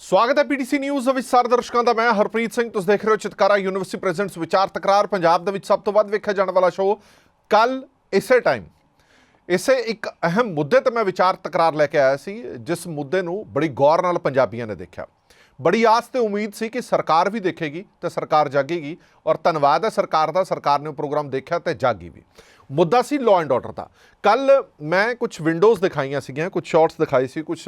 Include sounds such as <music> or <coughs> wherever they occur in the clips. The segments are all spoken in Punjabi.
ਸਵਾਗਤ ਹੈ ਪੀਟੀਸੀ ਨਿਊਜ਼ ਵਿੱਚ ਸਾਰੇ ਦਰਸ਼ਕਾਂ ਦਾ। ਮੈਂ ਹਰਪ੍ਰੀਤ ਸਿੰਘ, ਤੁਸੀਂ ਦੇਖ ਰਹੇ ਹੋ ਚਿਤਕਾਰਾ ਯੂਨੀਵਰਸਿਟੀ ਪ੍ਰੈਜ਼ੈਂਟਸ ਵਿਚਾਰ ਤਕਰਾਰ। ਪੰਜਾਬ ਦੇ ਵਿੱਚ ਸਭ ਤੋਂ ਵੱਧ ਵੇਖਿਆ ਜਾਣ ਵਾਲਾ ਸ਼ੋਅ ਕੱਲ ਇਸੇ ਟਾਈਮ ਇਸੇ ਇੱਕ ਅਹਿਮ ਮੁੱਦੇ ਤੇ ਮੈਂ ਵਿਚਾਰ ਤਕਰਾਰ ਲੈ ਕੇ ਆਇਆ ਸੀ, ਜਿਸ ਮੁੱਦੇ ਨੂੰ ਬੜੀ ਗੌਰ ਨਾਲ ਪੰਜਾਬੀਆਂ ਨੇ ਦੇਖਿਆ। ਬੜੀ ਆਸ ਤੇ ਉਮੀਦ ਸੀ ਕਿ ਸਰਕਾਰ ਵੀ ਦੇਖੇਗੀ ਤੇ ਸਰਕਾਰ ਜਾਗੇਗੀ ਔਰ ਧੰਨਵਾਦ ਹੈ ਸਰਕਾਰ ਦਾ, ਸਰਕਾਰ ਨੇ ਉਹ ਪ੍ਰੋਗਰਾਮ ਦੇਖਿਆ ਤੇ ਜਾਗੀ ਵੀ। ਮੁੱਦਾ ਸੀ ਲਾਅ ਐਂਡ ਆਰਡਰ ਦਾ। ਕੱਲ ਮੈਂ ਕੁਝ ਵਿੰਡੋਜ਼ ਦਿਖਾਈਆਂ ਸੀਗੀਆਂ ਕੁਝ ਸ਼ਾਰਟਸ ਦਿਖਾਈ ਸੀ ਕੁਝ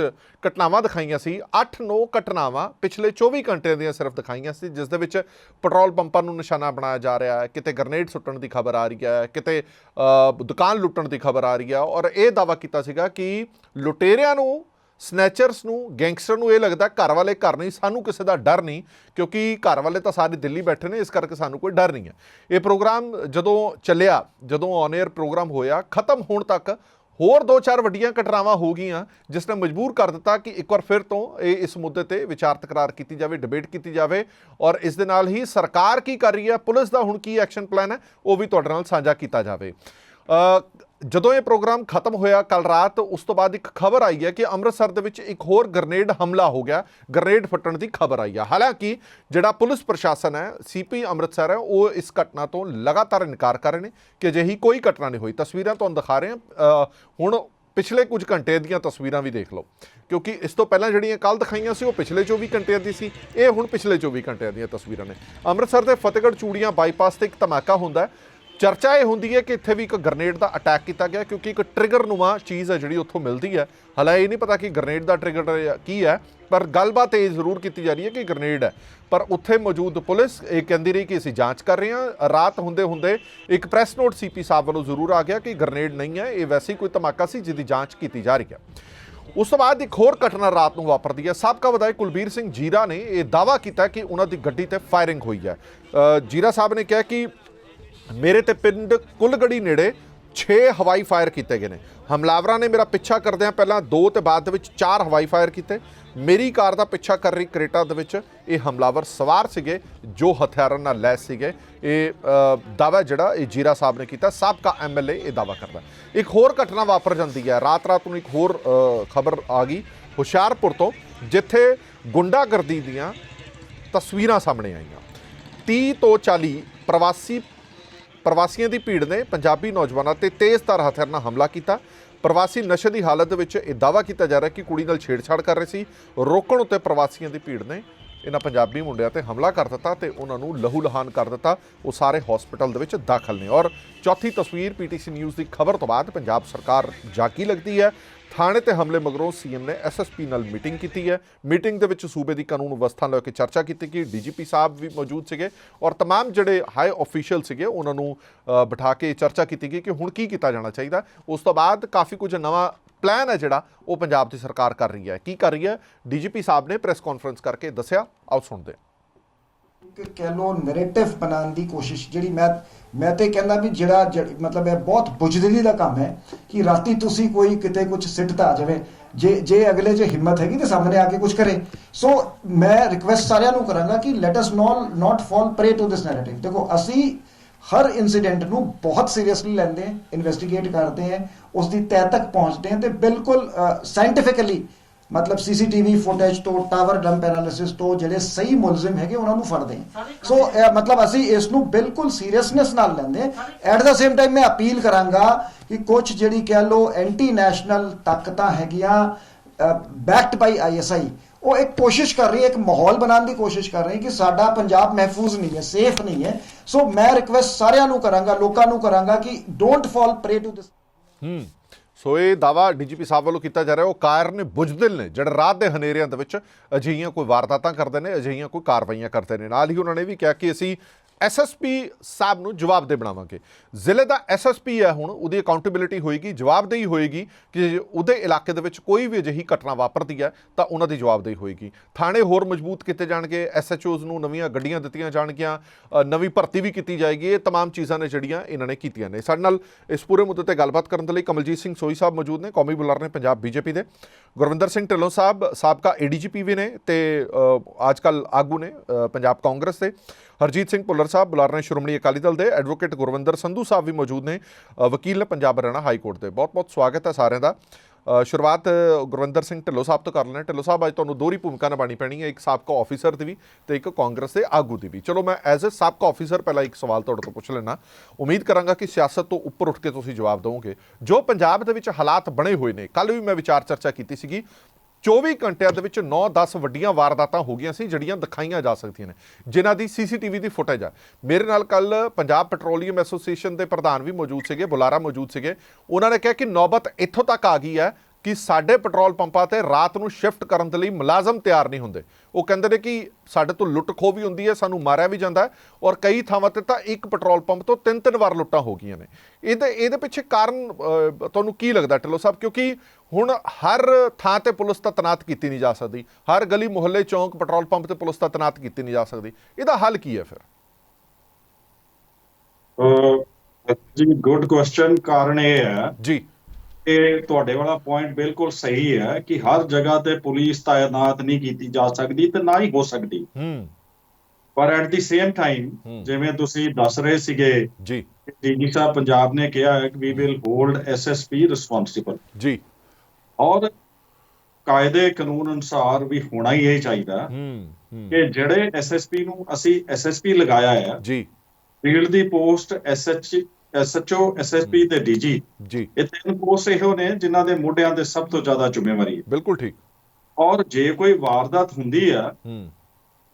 ਘਟਨਾਵਾਂ ਦਿਖਾਈਆਂ ਸੀ। 8-9 ਘਟਨਾਵਾਂ ਪਿਛਲੇ 24 ਘੰਟਿਆਂ ਦੀਆਂ ਸਿਰਫ ਦਿਖਾਈਆਂ ਸੀ, ਜਿਸ ਦੇ ਵਿੱਚ ਪੈਟਰੋਲ ਪੰਪਾਂ ਨੂੰ ਨਿਸ਼ਾਨਾ ਬਣਾਇਆ ਜਾ ਰਿਹਾ ਹੈ, ਕਿਤੇ ਗ੍ਰਨੇਡ ਸੁੱਟਣ ਦੀ ਖਬਰ ਆ ਰਹੀ ਹੈ, ਕਿਤੇ ਦੁਕਾਨ ਲੁੱਟਣ ਦੀ ਖਬਰ ਆ ਰਹੀ ਹੈ। ਔਰ ਇਹ ਦਾਵਾ ਕੀਤਾ ਸੀਗਾ ਕਿ ਲੁਟੇਰਿਆਂ ਨੂੰ ਸਨੈਚਰਸ ਨੂੰ ਗੈਂਗਸਟਰ ਨੂੰ ਇਹ ਲੱਗਦਾ ਘਰ ਵਾਲੇ ਘਰ ਨਹੀਂ, ਸਾਨੂੰ ਕਿਸੇ ਦਾ ਡਰ ਨਹੀਂ, ਕਿਉਂਕਿ ਘਰ ਵਾਲੇ ਤਾਂ ਸਾਰੇ ਦਿੱਲੀ ਬੈਠੇ ਨੇ, ਇਸ ਕਰਕੇ ਸਾਨੂੰ ਕੋਈ ਡਰ ਨਹੀਂ ਹੈ। ਇਹ ਪ੍ਰੋਗਰਾਮ ਜਦੋਂ ਚੱਲਿਆ, ਜਦੋਂ ਔਨ 에ਅਰ ਪ੍ਰੋਗਰਾਮ ਹੋਇਆ, ਖਤਮ ਹੋਣ ਤੱਕ ਹੋਰ ਦੋ ਚਾਰ ਵੱਡੀਆਂ ਘਟਨਾਵਾਂ ਹੋ ਗਈਆਂ, ਜਿਸ ਨੇ ਮਜਬੂਰ ਕਰ ਦਿੱਤਾ ਕਿ ਇੱਕ ਵਾਰ ਫਿਰ ਤੋਂ ਇਹ ਇਸ ਮੁੱਦੇ ਤੇ ਵਿਚਾਰ ਤਕਰਾਰ ਕੀਤੀ ਜਾਵੇ ਡਿਬੇਟ ਕੀਤੀ ਜਾਵੇ, ਔਰ ਇਸ ਦੇ ਨਾਲ ਹੀ ਸਰਕਾਰ ਕੀ ਕਰ ਰਹੀ ਹੈ, ਪੁਲਿਸ ਦਾ ਹੁਣ ਕੀ ਐਕਸ਼ਨ ਪਲਾਨ ਹੈ, ਉਹ ਵੀ ਤੁਹਾਡੇ ਨਾਲ ਸਾਂਝਾ ਕੀਤਾ ਜਾਵੇ। ਜਦੋਂ ਇਹ ਪ੍ਰੋਗਰਾਮ ਖਤਮ ਹੋਇਆ ਕੱਲ ਰਾਤ ਉਸ ਤੋਂ ਬਾਅਦ ਇੱਕ ਖਬਰ ਆਈ ਹੈ ਕਿ ਅੰਮ੍ਰਿਤਸਰ ਦੇ ਵਿੱਚ ਇੱਕ ਹੋਰ ਗ੍ਰਨੇਡ ਹਮਲਾ ਹੋ ਗਿਆ। ਗ੍ਰਨੇਡ ਫਟਣ ਦੀ ਖਬਰ ਆਈ ਹੈ। ਹਾਲਾਂਕਿ ਜਿਹੜਾ ਪੁਲਿਸ ਪ੍ਰਸ਼ਾਸਨ ਹੈ ਸੀਪੀ ਅੰਮ੍ਰਿਤਸਰ ਹੈ, ਉਹ ਇਸ ਘਟਨਾ ਤੋਂ ਲਗਾਤਾਰ ਇਨਕਾਰ ਕਰ ਰਹੇ ਨੇ ਕਿ ਅਜਿਹੀ ਕੋਈ ਘਟਨਾ ਨਹੀਂ ਹੋਈ। ਤਸਵੀਰਾਂ ਤੁਹਾਨੂੰ ਦਿਖਾ ਰਹੇ ਹਾਂ। ਹੁਣ ਪਿਛਲੇ ਕੁਝ ਘੰਟੇ ਦੀਆਂ ਤਸਵੀਰਾਂ ਵੀ ਦੇਖ ਲਓ। ਕਿਉਂਕਿ ਇਸ ਤੋਂ ਪਹਿਲਾਂ ਜਿਹੜੀਆਂ ਕੱਲ ਦਿਖਾਈਆਂ ਸੀ, ਉਹ ਪਿਛਲੇ 24 ਘੰਟਿਆਂ ਦੀ ਸੀ। ਇਹ ਹੁਣ ਪਿਛਲੇ 24 ਘੰਟਿਆਂ ਦੀਆਂ ਤਸਵੀਰਾਂ ਨੇ। ਅੰਮ੍ਰਿਤਸਰ ਦੇ ਫਤਿਹਗੜ੍ਹ ਚੂੜੀਆਂ ਬਾਈਪਾਸ ਤੇ ਇੱਕ ਧਮਾਕਾ ਹੁੰਦਾ ਹੈ। ਚਰਚਾ ਇਹ ਹੁੰਦੀ ਹੈ ਕਿ ਇੱਥੇ ਵੀ ਇੱਕ ਗ੍ਰਨੇਡ ਦਾ ਅਟੈਕ ਕੀਤਾ ਗਿਆ, ਕਿਉਂਕਿ ਇੱਕ ਟ੍ਰਿਗਰ ਨੂਮਾ ਚੀਜ਼ ਹੈ ਜਿਹੜੀ ਉੱਥੋਂ ਮਿਲਦੀ ਹੈ। ਹਾਲਾਂਕਿ ਇਹ ਨਹੀਂ ਪਤਾ ਕਿ ਗ੍ਰਨੇਡ ਦਾ ਟ੍ਰਿਗਰ ਕੀ ਹੈ, ਪਰ ਗੱਲਬਾਤ ਇਹ ਜ਼ਰੂਰ ਕੀਤੀ ਜਾ ਰਹੀ ਹੈ ਕਿ ਗ੍ਰਨੇਡ ਹੈ। ਪਰ ਉੱਥੇ ਮੌਜੂਦ ਪੁਲਿਸ ਇਹ ਕਹਿੰਦੀ ਰਹੀ ਕਿ ਅਸੀਂ ਜਾਂਚ ਕਰ ਰਹੇ ਹਾਂ। ਰਾਤ ਹੁੰਦੇ ਹੁੰਦੇ ਇੱਕ ਪ੍ਰੈਸ ਨੋਟ ਸੀਪੀ ਸਾਹਿਬ ਵੱਲੋਂ ਜ਼ਰੂਰ ਆ ਗਿਆ ਕਿ ਗ੍ਰਨੇਡ ਨਹੀਂ ਹੈ, ਇਹ ਵੈਸੇ ਹੀ ਕੋਈ ਧਮਾਕਾ ਸੀ ਜਿਹਦੀ ਜਾਂਚ ਕੀਤੀ ਜਾ ਰਹੀ ਹੈ। ਉਸ ਤੋਂ ਬਾਅਦ ਇੱਕ ਹੋਰ ਘਟਨਾ ਰਾਤ ਨੂੰ ਵਾਪਰਦੀ ਹੈ। ਸਾਬਕਾ ਵਿਧਾਇਕ ਕੁਲਬੀਰ ਸਿੰਘ ਜੀਰਾ ਨੇ ਇਹ ਦਾਵਾ ਕੀਤਾ ਕਿ ਉਹਨਾਂ ਦੀ ਗੱਡੀ ਤੇ ਫਾਇਰਿੰਗ ਹੋਈ ਹੈ। ਜੀਰਾ ਸਾਹਿਬ ਨੇ ਕਿਹਾ ਕਿ ਮੇਰੇ ਤੇ ਪਿੰਡ ਕੁਲਗੜੀ ਨੇੜੇ 6 ਹਵਾਈ ਫਾਇਰ ਕੀਤੇ ਗਏ ਨੇ। ਹਮਲਾਵਰਾਂ ਨੇ ਮੇਰਾ ਪਿੱਛਾ ਕਰਦਿਆਂ ਪਹਿਲਾਂ ਦੋ ਤੇ ਬਾਅਦ ਦੇ ਵਿੱਚ 4 ਹਵਾਈ ਫਾਇਰ ਕੀਤੇ। ਮੇਰੀ ਕਾਰ ਦਾ ਪਿੱਛਾ ਕਰ ਰਹੀ ਕਰੇਟਾ ਦੇ ਵਿੱਚ ਇਹ ਹਮਲਾਵਰ ਸਵਾਰ ਸੀਗੇ ਜੋ ਹਥਿਆਰਾਂ ਨਾਲ ਲੈਸ ਸੀਗੇ। ਇਹ ਅ, ਦਾਅਵਾ ਜਿਹੜਾ ਇਹ ਜੀਰਾ ਸਾਹਿਬ ਨੇ ਕੀਤਾ ਸਾਬਕਾ ਐਮਐਲਏ ਇਹ ਦਾਅਵਾ ਕਰਦਾ। ਇੱਕ ਹੋਰ ਘਟਨਾ ਵਾਪਰ ਜਾਂਦੀ ਹੈ। ਰਾਤ ਰਾਤ ਨੂੰ ਇੱਕ ਹੋਰ ਖਬਰ ਆ ਗਈ ਹੁਸ਼ਿਆਰਪੁਰ ਤੋਂ ਜਿੱਥੇ ਗੁੰਡਾਗਰਦੀ ਦੀਆਂ ਤਸਵੀਰਾਂ ਸਾਹਮਣੇ ਆਈਆਂ। 30 ਤੋਂ 40 ਪ੍ਰਵਾਸੀ ਪ੍ਰਵਾਸੀਆਂ ਦੀ ਭੀੜ ਨੇ ਪੰਜਾਬੀ ਨੌਜਵਾਨਾਂ ਤੇ ਤੇਜ਼ਧਾਰ ਹਥਿਆਰ ਨਾਲ ਹਮਲਾ ਕੀਤਾ। ਪ੍ਰਵਾਸੀ ਨਸ਼ੇ ਦੀ ਹਾਲਤ ਦੇ ਵਿੱਚ ਇਹ ਦਾਵਾ ਕੀਤਾ ਜਾ ਰਿਹਾ ਕਿ ਕੁੜੀ ਨਾਲ ਛੇੜਛਾੜ ਕਰ ਰਹੇ ਸੀ। ਰੋਕਣ ਉੱਤੇ ਪ੍ਰਵਾਸੀਆਂ ਦੀ ਭੀੜ ਨੇ ਇਹਨਾਂ ਪੰਜਾਬੀ ਮੁੰਡਿਆਂ ਤੇ ਹਮਲਾ ਕਰ ਦਿੱਤਾ ਤੇ ਉਹਨਾਂ ਨੂੰ ਲਹੂ ਲਹਾਨ ਕਰ ਦਿੱਤਾ। ਉਹ ਸਾਰੇ ਹਸਪੀਟਲ ਦੇ ਵਿੱਚ ਦਾਖਲ ਨੇ। ਔਰ ਚੌਥੀ ਤਸਵੀਰ ਪੀਟੀਸੀ ਨਿਊਜ਼ ਦੀ ਖਬਰ ਤੋਂ ਬਾਅਦ ਪੰਜਾਬ ਸਰਕਾਰ ਜਾਗੀ ਲੱਗਦੀ ਹੈ। ਥਾਣੇ ਤੇ ਹਮਲੇ ਮਗਰੋਂ ਸੀਐਮ ਨੇ ਐਸਐਸਪੀ ਨਾਲ ਮੀਟਿੰਗ ਕੀਤੀ ਹੈ ਮੀਟਿੰਗ ਦੇ ਵਿੱਚ ਸੂਬੇ ਦੀ ਕਾਨੂੰਨ ਵਿਵਸਥਾ ਨੂੰ ਲੈ ਕੇ ਚਰਚਾ ਕੀਤੀ ਕਿ ਡੀਜੀਪੀ ਸਾਹਿਬ ਵੀ ਮੌਜੂਦ ਸੀਗੇ ਔਰ तमाम ਜਿਹੜੇ ਹਾਈ ਅਫੀਸ਼ੀਅਲ ਸੀਗੇ ਉਹਨਾਂ ਨੂੰ ਅ, ਬਿਠਾ ਕੇ ਚਰਚਾ ਕੀਤੀ ਗਈ ਕਿ ਹੁਣ ਕੀ ਕੀਤਾ ਜਾਣਾ ਚਾਹੀਦਾ ਉਸ ਤੋਂ ਬਾਅਦ ਕਾਫੀ ਕੁਝ ਨਵਾਂ ਪਲਾਨ ਹੈ ਜਿਹੜਾ ਉਹ ਪੰਜਾਬ ਦੀ ਸਰਕਾਰ ਕਰ ਰਹੀ ਹੈ ਕੀ ਕਰ ਰਹੀ ਹੈ ਡੀਜੀਪੀ ਸਾਹਿਬ ਨੇ ਪ੍ਰੈਸ ਕਾਨਫਰੰਸ ਕਰਕੇ ਦੱਸਿਆ ਆਓ ਸੁਣਦੇ ਹਾਂ ਇੱਕ ਕਹਿ ਲੋ ਨੈਰੇਟਿਵ ਬਣਾਉਣ ਦੀ ਕੋਸ਼ਿਸ਼ ਜਿਹੜੀ ਮੈਂ ਮੈਂ ਤੇ ਕਹਿੰਦਾ ਵੀ ਜਿਹੜਾ ਮਤਲਬ ਇਹ ਬਹੁਤ ਬੁਝਦਲੀ ਦਾ ਕੰਮ ਹੈ ਕਿ ਰਾਤੀ ਤੁਸੀਂ ਕੋਈ ਕਿਤੇ ਕੁਝ ਸਿੱਟਦਾ ਜਾਵੇ, ਜੇ ਜੇ ਅਗਲੇ 'ਚ ਹਿੰਮਤ ਹੈਗੀ ਤੇ ਸਾਹਮਣੇ ਆ ਕੇ ਕੁਝ ਕਰੇ। ਸੋ ਮੈਂ ਰਿਕਵੈਸਟ ਸਾਰਿਆਂ ਨੂੰ ਕਰਾਂਗਾ ਕਿ let us not not fall prey to this narrative ਦੇਖੋ, ਅਸੀਂ ਹਰ ਇਨਸੀਡੈਂਟ ਨੂੰ ਬਹੁਤ ਸੀਰੀਅਸਲੀ ਲੈਂਦੇ ਹਾਂ ਇਨਵੈਸਟੀਗੇਟ ਕਰਦੇ ਹਾਂ ਉਸ ਦੀ ਤਹਿ ਤੱਕ ਪਹੁੰਚਦੇ ਹਾਂ ਤੇ ਬਿਲਕੁਲ ਸਾਇੰਟੀਫਿਕਲੀ ਮਤਲਬ ਸੀਸੀਟੀਵੀ ਫੁਟੇਜ ਤੋਂ ਟਾਵਰ ਡੰਪ ਐਨਾਲਿਸਿਸ ਤੋਂ ਜਿਹੜੇ ਸਹੀ ਮੁਲਜ਼ਮ ਹੈਗੇ ਉਹਨਾਂ ਨੂੰ ਫੜਦੇ ਹਾਂ। ਸੋ ਇਹ ਮਤਲਬ ਅਸੀਂ ਇਸ ਨੂੰ ਬਿਲਕੁਲ ਸੀਰੀਅਸਨੈਸ ਨਾਲ ਲੈਂਦੇ ਐਟ ਦਾ ਸੇਮ ਟਾਈਮ ਮੈਂ ਅਪੀਲ ਕਰਾਂਗਾ ਕਿ ਕੁਝ ਜਿਹੜੀ ਕਹਿ ਲੋ ਐਂਟੀ ਨੈਸ਼ਨਲ ਤਾਕਤਾਂ ਹੈਗੀਆਂ ਬੈਕਡ ਬਾਈ ਆਈਐਸਆਈ ਉਹ ਇੱਕ ਕੋਸ਼ਿਸ਼ ਕਰ ਰਹੀ ਹੈ ਇੱਕ ਮਾਹੌਲ ਬਣਾਉਣ ਦੀ ਕੋਸ਼ਿਸ਼ ਕਰ ਰਹੀ ਹੈ ਕਿ ਸਾਡਾ ਪੰਜਾਬ ਮਹਿਫੂਜ਼ ਨਹੀਂ ਹੈ ਸੇਫ ਨਹੀਂ ਹੈ। ਸੋ ਮੈਂ ਰਿਕਵੈਸਟ ਸਾਰਿਆਂ ਨੂੰ ਕਰਾਂਗਾ ਲੋਕਾਂ ਨੂੰ ਕਰਾਂਗਾ ਕਿ don't fall prey to this ਹੂੰ। ਸੋ ਇਹ ਦਾਵਾ ਡੀਜੀਪੀ ਸਾਹਿਬ ਵੱਲੋਂ ਕੀਤਾ ਜਾ ਰਿਹਾ। ਉਹ ਕਾਰ ਨੇ ਬੁਝਦਿਲ ਨੇ। ਜਿਹੜੇ ਰਾਤ ਦੇ ਹਨੇਰਿਆਂ ਦੇ ਵਿੱਚ ਅਜਿਹੀਆਂ ਕੋਈ ਵਾਰਦਾਤਾਂ ਕਰਦੇ ਨੇ, ਅਜਿਹੀਆਂ ਕੋਈ ਕਾਰਵਾਈਆਂ ਕਰਦੇ ਨੇ। ਨਾਲ ਹੀ ਉਹਨਾਂ ਨੇ ਵੀ ਕਿਹਾ ਕਿ ਅਸੀਂ ਐਸਐਸਪੀ ਸਾਹਿਬ ਨੂੰ ਜਵਾਬਦੇਹ ਬਣਾਵਾਂਗੇ ਜ਼ਿਲ੍ਹੇ ਦਾ ਐਸਐਸਪੀ ਹੈ ਹੁਣ ਉਹਦੀ ਅਕਾਊਂਟੇਬਿਲਿਟੀ ਹੋਏਗੀ ਜਵਾਬਦੇਹੀ ਹੋਏਗੀ ਕਿ ਜੇ ਉਹਦੇ ਇਲਾਕੇ ਦੇ ਵਿੱਚ ਕੋਈ ਵੀ ਅਜਿਹੀ ਘਟਨਾ ਵਾਪਰਦੀ ਹੈ ਤਾਂ ਉਹਨਾਂ ਦੀ ਜਵਾਬਦੇਹੀ ਹੋਏਗੀ ਥਾਣੇ ਹੋਰ ਮਜ਼ਬੂਤ ਕੀਤੇ ਜਾਣਗੇ ਐਸਐਚਓਜ਼ ਨੂੰ ਨਵੀਆਂ ਗੱਡੀਆਂ ਦਿੱਤੀਆਂ ਜਾਣਗੀਆਂ ਅ, ਨਵੀਂ ਭਰਤੀ ਵੀ ਕੀਤੀ ਜਾਏਗੀ ਇਹ तमाम ਚੀਜ਼ਾਂ ਨੇ ਜਿਹੜੀਆਂ ਇਹਨਾਂ ਨੇ ਕੀਤੀਆਂ ਨੇ ਸਾਡੇ ਨਾਲ ਇਸ ਪੂਰੇ ਮੁੱਦੇ ਤੇ ਗੱਲਬਾਤ ਕਰਨ ਦੇ ਲਈ ਕਮਲਜੀਤ ਸਿੰਘ ਸੋਈ ਸਾਹਿਬ ਮੌਜੂਦ ਨੇ ਕੌਮੀ ਬੁਲਾਰ ਨੇ ਪੰਜਾਬ ਬੀਜੇਪੀ ਦੇ ਗੁਰਵਿੰਦਰ ਸਿੰਘ ਢਿੱਲੋਂ ਸਾਹਿਬ ਸਾਬਕਾ ਏਡੀਜੀਪੀ ਵੀ ਨੇ ਤੇ ਅੱਜ ਕੱਲ ਆਗੂ ਨੇ ਅ, ਪੰਜਾਬ ਕਾਂਗਰਸ ਦੇ ਹਰਜੀਤ ਸਿੰਘ ਭੁੱਲਰ ਸਾਹਿਬ ਬੁਲਾਰ ਨੇ ਸ਼੍ਰੋਮਣੀ ਅਕਾਲੀ ਦਲ ਦੇ ਐਡਵੋਕੇਟ ਗੁਰਵਿੰਦਰ ਸੰਧੂ ਸਾਹਿਬ ਵੀ ਮੌਜੂਦ ਨੇ। ਵਕੀਲ ਨੇ ਪੰਜਾਬ ਹਰਿਆਣਾ ਹਾਈ ਕੋਰਟ ਦੇ। ਬਹੁਤ ਬਹੁਤ ਸਵਾਗਤ ਹੈ ਸਾਰਿਆਂ ਦਾ। ਸ਼ੁਰੂਆਤ ਗੁਰਵਿੰਦਰ ਸਿੰਘ ਢਿੱਲੋਂ ਸਾਹਿਬ ਤੋਂ ਕਰ ਲੈਣਾ ਢਿੱਲੋਂ ਸਾਹਿਬ, ਅੱਜ ਤੁਹਾਨੂੰ ਦੋਹਰੀ ਭੂਮਿਕਾ ਨਿਭਾਣੀ ਪੈਣੀ ਹੈ। ਇੱਕ ਸਾਬਕਾ ਆਫੀਸਰ ਦੀ ਵੀ ਤੇ ਇੱਕ ਕਾਂਗਰਸ ਦੇ ਆਗੂ ਦੀ ਵੀ। ਚਲੋ, ਮੈਂ ਐਜ਼ ਅ ਸਾਬਕਾ ਆਫੀਸਰ ਪਹਿਲਾਂ ਇੱਕ ਸਵਾਲ ਤੁਹਾਡੇ ਤੋਂ ਪੁੱਛ ਲੈਣਾ ਉਮੀਦ ਕਰਾਂਗਾ ਕਿ ਸਿਆਸਤ ਤੋਂ ਉੱਪਰ ਉੱਠ ਕੇ ਤੁਸੀਂ ਜਵਾਬ ਦਿਓਗੇ ਜੋ ਪੰਜਾਬ ਦੇ ਵਿੱਚ ਹਾਲਾਤ ਬਣੇ ਹੋਏ ਨੇ ਕੱਲ ਵੀ ਮੈਂ ਵਿਚਾਰ ਚਰਚਾ ਕੀਤੀ ਸੀਗੀ। 24 ਘੰਟਿਆਂ ਦੇ ਵਿੱਚ 9-10 ਵੱਡੀਆਂ ਵਾਰਦਾਤਾਂ ਹੋ ਗਈਆਂ ਸੀ, ਜਿਹੜੀਆਂ ਦਿਖਾਈਆਂ ਜਾ ਸਕਦੀਆਂ ਨੇ। ਜਿਨ੍ਹਾਂ ਦੀ ਸੀਸੀਟੀਵੀ ਦੀ ਫੁਟੇਜ ਆ। ਮੇਰੇ ਨਾਲ ਕੱਲ ਪੰਜਾਬ ਪੈਟਰੋਲੀਅਮ ਐਸੋਸੀਏਸ਼ਨ ਦੇ ਪ੍ਰਧਾਨ ਵੀ ਮੌਜੂਦ ਸੀਗੇ, ਬੁਲਾਰਾ ਮੌਜੂਦ ਸੀਗੇ। ਉਹਨਾਂ ਨੇ ਕਿਹਾ ਕਿ ਨੌਬਤ ਇੱਥੋਂ ਤੱਕ ਆ ਗਈ ਹੈ ਕਿ ਸਾਡੇ ਪੈਟਰੋਲ ਪੰਪਾਂ ਤੇ ਰਾਤ ਨੂੰ ਸ਼ਿਫਟ ਕਰਨ ਦੇ ਲਈ ਮੁਲਾਜ਼ਮ ਤਿਆਰ ਨਹੀਂ ਹੁੰਦੇ। ਉਹ ਕਹਿੰਦੇ ਨੇ ਕਿ ਸਾਡੇ ਤੋਂ ਲੁੱਟ ਖੋਹ ਵੀ ਹੁੰਦੀ ਹੈ ਸਾਨੂੰ ਮਾਰਿਆ ਵੀ ਜਾਂਦਾ ਔਰ ਕਈ ਥਾਵਾਂ ਤੇ ਤਾਂ ਇੱਕ ਪੈਟਰੋਲ ਪੰਪ ਤੋਂ ਤਿੰਨ ਤਿੰਨ ਵਾਰ ਲੁੱਟਾਂ ਹੋ ਗਈਆਂ ਨੇ। ਇਹਦੇ ਇਹਦੇ ਪਿੱਛੇ ਕਾਰਨ ਤੁਹਾਨੂੰ ਕੀ ਲੱਗਦਾ ਢਿੱਲੋਂ ਸਾਹਿਬ? ਕਿਉਂਕਿ ਹੁਣ ਹਰ ਥਾਂ ਤੇ ਪੁਲਿਸ ਤਾਂ ਤੈਨਾਤ ਕੀਤੀ ਨਹੀਂ ਜਾ ਸਕਦੀ। ਹਰ ਗਲੀ ਮੁਹੱਲੇ ਚੌਂਕ ਪੈਟਰੋਲ ਪੰਪ ਤੇ ਪੁਲਿਸ ਤਾਂ ਤੈਨਾਤ ਕੀਤੀ ਨਹੀਂ ਜਾ ਸਕਦੀ। ਇਹਦਾ ਹੱਲ ਕੀ ਹੈ ਫਿਰ? ਜੀ ਗੁੱਡ ਕੁਐਸਚਨ ਕਾਰਨ ਇਹ ਹੈ ਜੀ। ਕਿ ਤੁਹਾਡੇ ਵਾਲਾ ਪੁਆਇੰਟ ਬਿਲਕੁਲ ਸਹੀ ਹੈ ਕਿ ਹਰ ਜਗ੍ਹਾ ਤੇ ਪੁਲਿਸ ਤਾਇਨਾਤ ਨਹੀਂ ਕੀਤੀ ਜਾ ਸਕਦੀ ਤੇ ਨਾ ਹੀ ਹੋ ਸਕਦੀ। ਹੂੰ। ਪਰ ਐਟ ਦੀ ਸੇਮ ਟਾਈਮ। ਜਿਵੇਂ ਤੁਸੀਂ ਦੱਸ ਰਹੇ ਸੀਗੇ ਜੀ। ਡੀਜੀ ਸਾਹਿਬ ਪੰਜਾਬ ਨੇ ਕਿਹਾ ਹੈ ਕਿ we will hold SSP responsible ਜੀ। ਔਰ ਕਾਇਦੇ ਕਾਨੂੰਨ ਅਨੁਸਾਰ ਵੀ ਹੋਣਾ ਹੀ ਇਹ ਚਾਹੀਦਾ ਕਿ ਜਿਹੜੇ ਐਸਐਸਪੀ ਨੂੰ ਅਸੀਂ ਐਸਐਸਪੀ ਲਗਾਇਆ ਹੈ ਜੀ। ਫੀਲਡ ਦੀ ਪੋਸਟ ਐਸਐਚ ਐਸਐਚਓ ਐਸਐਸਪੀ ਤੇ ਡੀਜੀ ਜੀ। ਇਹ ਤਿੰਨ ਪੋਸਟ ਇਹੋ ਨੇ ਜਿਨ੍ਹਾਂ ਦੇ ਮੋਢਿਆਂ ਤੇ ਸਭ ਤੋਂ ਜ਼ਿਆਦਾ ਜ਼ਿੰਮੇਵਾਰੀ ਹੈ। ਬਿਲਕੁਲ ਠੀਕ। ਔਰ ਜੇ ਕੋਈ ਵਾਰਦਾਤ ਹੁੰਦੀ ਆ ਹੂੰ।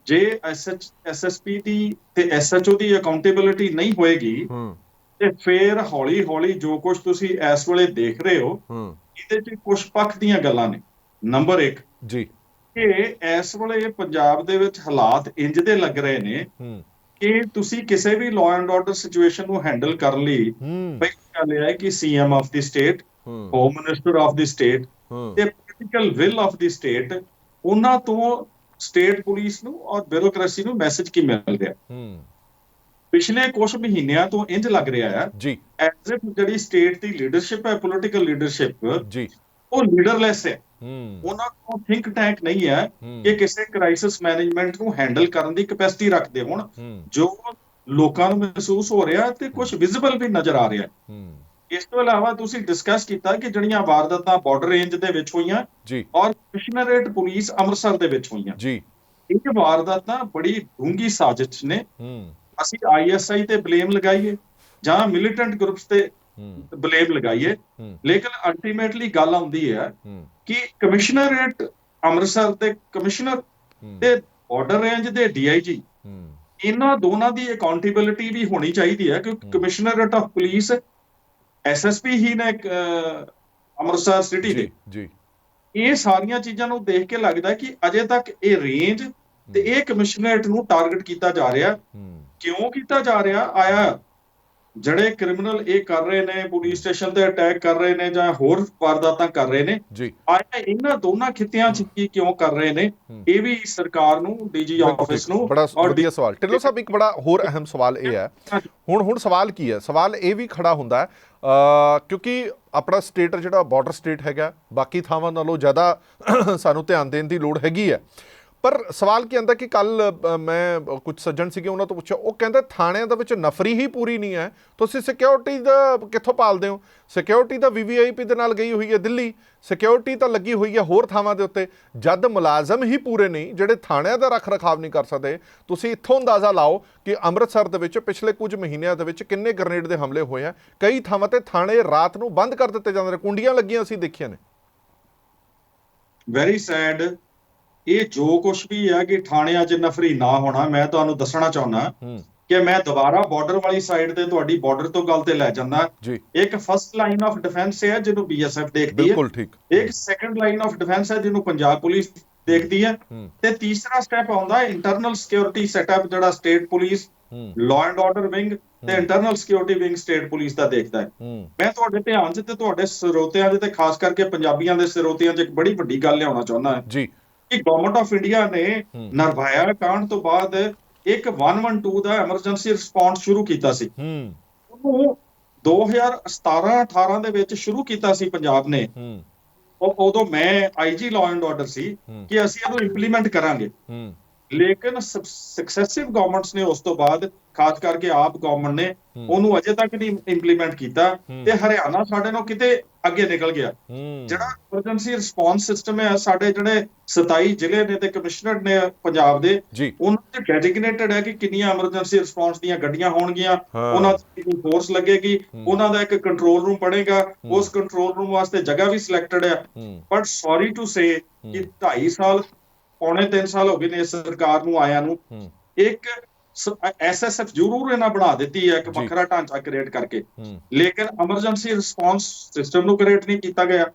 ਜੇ ਐਸਐਚ ਐਸਐਸਪੀ ਦੀ ਤੇ ਐਸਐਚਓ ਦੀ ਅਕਾਊਂਟੇਬਿਲਿਟੀ ਨਹੀਂ ਹੋਏਗੀ ਹੂੰ। ਤੇ ਫੇਰ ਹੌਲੀ ਹੌਲੀ ਜੋ ਕੁਝ ਤੁਸੀਂ ਇਸ ਵੇਲੇ ਦੇਖ ਰਹੇ ਹੋ ਹੂੰ। ਇਹਦੇ 'ਚ ਕੁਝ ਪੱਖ ਦੀਆਂ ਗੱਲਾਂ ਨੇ। ਨੰਬਰ 1 ਜੀ। ਕਿ ਇਸ ਵੇਲੇ ਪੰਜਾਬ ਦੇ ਵਿੱਚ ਹਾਲਾਤ ਇੰਜ ਦੇ ਲੱਗ ਰਹੇ ਨੇ ਹੂੰ। ਕਿ ਤੁਸੀਂ ਕਿਸੇ ਵੀ ਲਾਅ ਐਂਡ ਆਰਡਰ ਸਿਚੁਏਸ਼ਨ ਨੂੰ ਹੈਂਡਲ ਕਰਨ ਲਈ ਪਹਿਲੀ ਗੱਲ ਇਹ ਹੈ ਕਿ CM of the state home minister of the state ਤੇ political will of the state ਉਹਨਾਂ ਤੋਂ ਸਟੇਟ ਪੁਲਿਸ ਨੂੰ ਔਰ ਬਿਊਰੋਕ੍ਰੇਸੀ ਨੂੰ ਮੈਸੇਜ ਕੀ ਮਿਲ ਰਿਹਾ? ਪਿਛਲੇ ਕੁਝ ਮਹੀਨਿਆਂ ਤੋਂ ਇੰਜ ਲੱਗ ਰਿਹਾ ਹੈ ਜੀ। ਐਜ਼ ਇਫ ਜਿਹੜੀ ਸਟੇਟ ਦੀ ਲੀਡਰਸ਼ਿਪ ਹੈ ਪੋਲੀਟੀਕਲ ਲੀਡਰਸ਼ਿਪ ਜੀ। ਉਹ ਲੀਡਰਲੈਸ ਹੈ। ਉਹਨਾਂ ਕੋਲ ਥਿੰਕ ਟੈਂਕ ਨਹੀਂ ਹੈ ਕਿ ਕਿਸੇ ਕ੍ਰਾਈਸਿਸ ਮੈਨੇਜਮੈਂਟ ਨੂੰ ਹੈਂਡਲ ਕਰਨ ਦੀ ਕੈਪੈਸਿਟੀ ਰੱਖਦੇ ਹੋਣ। ਜੋ ਲੋਕਾਂ ਨੂੰ ਮਹਿਸੂਸ ਹੋ ਰਿਹਾ ਤੇ ਕੁਝ ਵਿਜ਼ੀਬਲ ਵੀ ਨਜ਼ਰ ਆ ਰਿਹਾ। ਹੂੰ। ਇਸ ਤੋਂ ਇਲਾਵਾ ਤੁਸੀਂ ਡਿਸਕਸ ਕੀਤਾ ਕਿ ਜਿਹੜੀਆਂ ਵਾਰਦਾਤਾਂ ਬਾਰਡਰ ਰੇਂਜ ਦੇ ਵਿੱਚ ਹੋਈਆਂ ਜੀ। ਔਰ ਕਮਿਸ਼ਨਰੇਟ ਪੁਲਿਸ ਅੰਮ੍ਰਿਤਸਰ ਦੇ ਵਿੱਚ ਹੋਈਆਂ। ਜੀ। ਇਹ ਵਾਰਦਾਤਾਂ ਬੜੀ ਡੂੰਗੀ ਸਾਜ਼ਿਸ਼ ਨੇ। ਅਸੀਂ ਆਈਐਸਆਈ ਤੇ ਬਲੇਮ ਲਗਾਈਏ ਜਾਂ ਮਿਲੀਟੈਂਟ ਗਰੁੱਪਸ ਤੇ ਬਲੇਮ ਲਗਾਈਏ। ਲੇਕਿਨ ਅਲਟੀਮੇਟਲੀ ਗੱਲ ਆਉਂਦੀ ਹੈ ਕਿ ਕਮਿਸ਼ਨਰੇਟ ਅੰਮ੍ਰਿਤਸਰ ਦੇ ਕਮਿਸ਼ਨਰ ਤੇ ਬਾਰਡਰ ਰੇਂਜ ਦੇ ਡੀਆਈਜੀ ਇਹਨਾਂ ਦੋਨਾਂ ਦੀ ਅਕਾਊਂਟੇਬਿਲਿਟੀ ਵੀ ਹੋਣੀ ਚਾਹੀਦੀ ਹੈ ਕਿਉਂਕਿ ਹਮ। ਕਮਿਸ਼ਨਰੇਟ ਆਫ ਪੁਲਿਸ ਐਸਐਸਪੀ ਹੀ ਨੇ ਅੰਮ੍ਰਿਤਸਰ ਸਿਟੀ ਦੇ। ਜੀ। ਇਹ ਸਾਰੀਆਂ ਚੀਜ਼ਾਂ ਨੂੰ ਦੇਖ ਕੇ ਲੱਗਦਾ ਕਿ ਅਜੇ ਤੱਕ ਇਹ ਰੇਂਜ ਤੇ ਇਹ ਕਮਿਸ਼ਨਰੇਟ ਨੂੰ ਟਾਰਗੇਟ ਕੀਤਾ ਜਾ ਰਿਹਾ। ਕਿਉਂ ਕੀਤਾ ਜਾ ਰਿਹਾ? ਆਇਆ ਜਿਹੜੇ ਕ੍ਰਿਮੀਨਲ ਇਹ ਕਰ ਰਹੇ ਨੇ ਪੁਲਿਸ ਸਟੇਸ਼ਨ ਤੇ ਅਟੈਕ ਕਰ ਰਹੇ ਨੇ ਜਾਂ ਹੋਰ ਵਾਰਦਾਤਾਂ ਕਰ ਰਹੇ ਨੇ ਆਇਆ ਇਹਨਾਂ ਦੋਨਾਂ ਖਿੱਤਿਆਂ 'ਚ ਕੀ ਕਿਉਂ ਕਰ ਰਹੇ ਨੇ। ਇਹ ਵੀ ਸਰਕਾਰ ਨੂੰ ਡੀਜੀ ਆਫਿਸ ਨੂੰ ਬੜਾ ਵਧੀਆ ਸਵਾਲ। ਢਿੱਲੋਂ ਸਾਹਿਬ ਇੱਕ ਬੜਾ ਹੋਰ ਅਹਿਮ ਸਵਾਲ ਇਹ ਹੈ। ਹੁਣ ਹੁਣ ਸਵਾਲ ਕੀ ਹੈ? ਸਵਾਲ ਇਹ ਵੀ ਖੜਾ ਹੁੰਦਾ ਕਿਉਂਕਿ ਆਪਣਾ ਸਟੇਟ ਜਿਹੜਾ ਬਾਰਡਰ ਸਟੇਟ ਹੈਗਾ। ਬਾਕੀ ਥਾਵਾਂ ਨਾਲੋਂ ਜ਼ਿਆਦਾ ਸਾਨੂੰ ਧਿਆਨ ਦੇਣ ਦੀ ਲੋੜ ਹੈਗੀ ਹੈ। ਪਰ ਸਵਾਲ ਕੀ ਆਂਦਾ ਕਿ ਕੱਲ ਮੈਂ ਕੁਝ ਸੱਜਣ ਸੀਗੇ, ਉਹਨਾਂ ਤੋਂ ਪੁੱਛਿਆ। ਉਹ ਕਹਿੰਦੇ, ਥਾਣਿਆਂ ਦੇ ਵਿੱਚ ਨਫਰੀ ਹੀ ਪੂਰੀ ਨਹੀਂ ਹੈ। ਤੁਸੀਂ ਸਿਕਿਉਰਿਟੀ ਦਾ ਕਿੱਥੋਂ ਪਾਲਦੇ ਹੋ? ਸਿਕਿਉਰਿਟੀ ਤਾਂ ਵੀਵੀਆਈਪੀ ਦੇ ਨਾਲ ਗਈ ਹੋਈ ਹੈ ਦਿੱਲੀ। ਸਿਕਿਉਰਿਟੀ ਤਾਂ ਲੱਗੀ ਹੋਈ ਹੈ ਹੋਰ ਥਾਵਾਂ ਦੇ ਉੱਤੇ। ਜਦ ਮੁਲਾਜ਼ਮ ਹੀ ਪੂਰੇ ਨਹੀਂ, ਜਿਹੜੇ ਥਾਣਿਆਂ ਦਾ ਰੱਖ ਰਖਾਵ ਨਹੀਂ ਕਰ ਸਕਦੇ, ਤੁਸੀਂ ਇੱਥੋਂ ਅੰਦਾਜ਼ਾ ਲਾਓ ਕਿ ਅੰਮ੍ਰਿਤਸਰ ਦੇ ਵਿੱਚ ਪਿਛਲੇ ਕੁਝ ਮਹੀਨਿਆਂ ਦੇ ਵਿੱਚ ਕਿੰਨੇ ਗ੍ਰਨੇਡ ਦੇ ਹਮਲੇ ਹੋਏ ਆ। ਕਈ ਥਾਵਾਂ ਤੇ ਥਾਣੇ ਰਾਤ ਨੂੰ ਬੰਦ ਕਰ ਦਿੱਤੇ ਜਾਂਦੇ ਨੇ। ਕੁੰਡੀਆਂ ਲੱਗੀਆਂ ਅਸੀਂ ਦੇਖੀਆਂ ਨੇ। ਵੈਰੀ ਸੈਡ ਇਹ ਜੋ ਕੁਝ ਵੀ ਹੈ ਕਿ ਥਾਣਿਆਂ 'ਚ ਨਫਰੀ ਨਾ ਹੋਣਾ ਮੈਂ ਤੁਹਾਨੂੰ ਦੱਸਣਾ ਚਾਹੁੰਦਾ ਕਿ ਮੈਂ ਦੁਬਾਰਾ ਬਾਰਡਰ ਵਾਲੀ ਸਾਈਡ ਤੇ ਤੁਹਾਡੀ ਬਾਰਡਰ ਤੋਂ ਗੱਲ ਤੇ ਲੈ ਜਾਂਦਾ। ਇੱਕ ਫਸਟ ਲਾਈਨ ਆਫ ਡਿਫੈਂਸ ਹੈ ਜਿਹਨੂੰ ਬੀਐਸਐਫ ਦੇਖਦੀ ਹੈ। ਇੱਕ ਸੈਕੰਡ ਲਾਈਨ ਆਫ ਡਿਫੈਂਸ ਹੈ ਜਿਹਨੂੰ ਪੰਜਾਬ ਪੁਲਿਸ ਦੇਖਦੀ ਹੈ। ਤੇ ਤੀਸਰਾ ਸਟੈਪ ਆਉਂਦਾ ਹੈ ਇੰਟਰਨਲ ਸਿਕਿਉਰਿਟੀ ਸੈਟਅਪ ਜਿਹੜਾ state police law and order wing ਤੇ। Internal security wing state police ਦਾ ਦੇਖਦਾ ਹੈ। ਮੈਂ ਤੁਹਾਡੇ ਧਿਆਨ 'ਚ ਤੇ ਤੁਹਾਡੇ ਸਰੋਤਿਆਂ 'ਚ ਤੇ ਖਾਸ ਕਰਕੇ ਪੰਜਾਬੀਆਂ ਦੇ ਸਰੋਤਿਆਂ 'ਚ ਇੱਕ ਬੜੀ ਵੱਡੀ ਗੱਲ ਲਿਆਉਣਾ ਚਾਹੁੰਦਾ ਹਾਂ। ਜੀ। ਕਿ ਗਵਰਨਮੈਂਟ ਆਫ ਇੰਡੀਆ ਨੇ ਹੂੰ। ਨਿਰਭਇਆ ਕਾਂਡ ਤੋਂ ਬਾਅਦ ਇੱਕ 112 ਦਾ ਐਮਰਜੈਂਸੀ ਰਿਸਪੌਂਸ ਸ਼ੁਰੂ ਕੀਤਾ ਸੀ। ਹੂੰ। ਉਹਨੂੰ 2017-18 ਦੇ ਵਿੱਚ ਸ਼ੁਰੂ ਕੀਤਾ ਸੀ ਪੰਜਾਬ ਨੇ। ਹੂੰ। ਉਹ ਉਦੋਂ ਮੈਂ ਆਈਜੀ ਲਾਅ ਐਂਡ ਆਰਡਰ ਸੀ ਕਿ ਅਸੀਂ ਇਹਨੂੰ ਇੰਪਲੀਮੈਂਟ ਕਰਾਂਗੇ। ਹੂੰ। ਲੇਕਿਨ ਸਕਸੈਸਿਵ ਗਵਰਨਮੈਂਟਸ ਨੇ ਉਸ ਤੋਂ ਬਾਅਦ ਖਾਸ ਕਰਕੇ ਆਪ ਗਵਰਨਮੈਂਟ ਨੇ। ਉਹਨੂੰ ਅਜੇ ਤੱਕ ਨਹੀਂ ਇੰਪਲੀਮੈਂਟ ਕੀਤਾ। ਤੇ ਹਰਿਆਣਾ ਸਾਡੇ ਨਾਲ ਕਿਤੇ ਅੱਗੇ ਨਿਕਲ ਗਿਆ। ਜਿਹੜਾ ਐਮਰਜੈਂਸੀ ਰਿਸਪੌਂਸ ਸਿਸਟਮ ਹੈ ਸਾਡੇ ਜਿਹੜੇ 27 ਜ਼ਿਲ੍ਹੇ ਨੇ ਤੇ ਕਮਿਸ਼ਨਰ ਨੇ ਪੰਜਾਬ ਦੇ ਉਹਨਾਂ ਤੇ ਡੈਡੀਗਨੇਟਡ ਹੈ ਕਿ ਕਿੰਨੀਆਂ ਐਮਰਜੈਂਸੀ ਰਿਸਪੌਂਸ ਦੀਆਂ ਗੱਡੀਆਂ ਹੋਣਗੀਆਂ। ਉਹਨਾਂ ਦੀ ਫੋਰਸ ਲੱਗੇਗੀ। ਉਹਨਾਂ ਦਾ ਇੱਕ ਕੰਟਰੋਲ ਰੂਮ ਬਣੇਗਾ ਉਸ ਕੰਟਰੋਲ ਰੂਮ ਵਾਸਤੇ ਜਗ੍ਹਾ ਵੀ ਸਿਲੈਕਟਡ ਹੈ। ਬਟ ਸੌਰੀ ਟੂ ਸੇ ਕਿ 2.5 ਸਾਲ ਪੌਣੇ 3 ਸਾਲ ਹੋ ਗਏ ਨੇ ਇਸ ਸਰਕਾਰ ਨੂੰ ਆਇਆਂ ਨੂੰ। ਇੱਕ ਐਸਐਸਐਫ ਜ਼ਰੂਰ ਇਹਨਾਂ ਬਣਾ ਦਿੱਤੀ ਹੈ ਇੱਕ। ਵੱਖਰਾ ਢਾਂਚਾ ਕ੍ਰੀਏਟ ਕਰਕੇ। ਲੇਕਿਨ ਐਮਰਜੈਂਸੀ ਰਿਸਪੌਂਸ ਸਿਸਟਮ ਨੂੰ ਕ੍ਰੀਏਟ ਨਹੀਂ ਕੀਤਾ ਗਿਆ।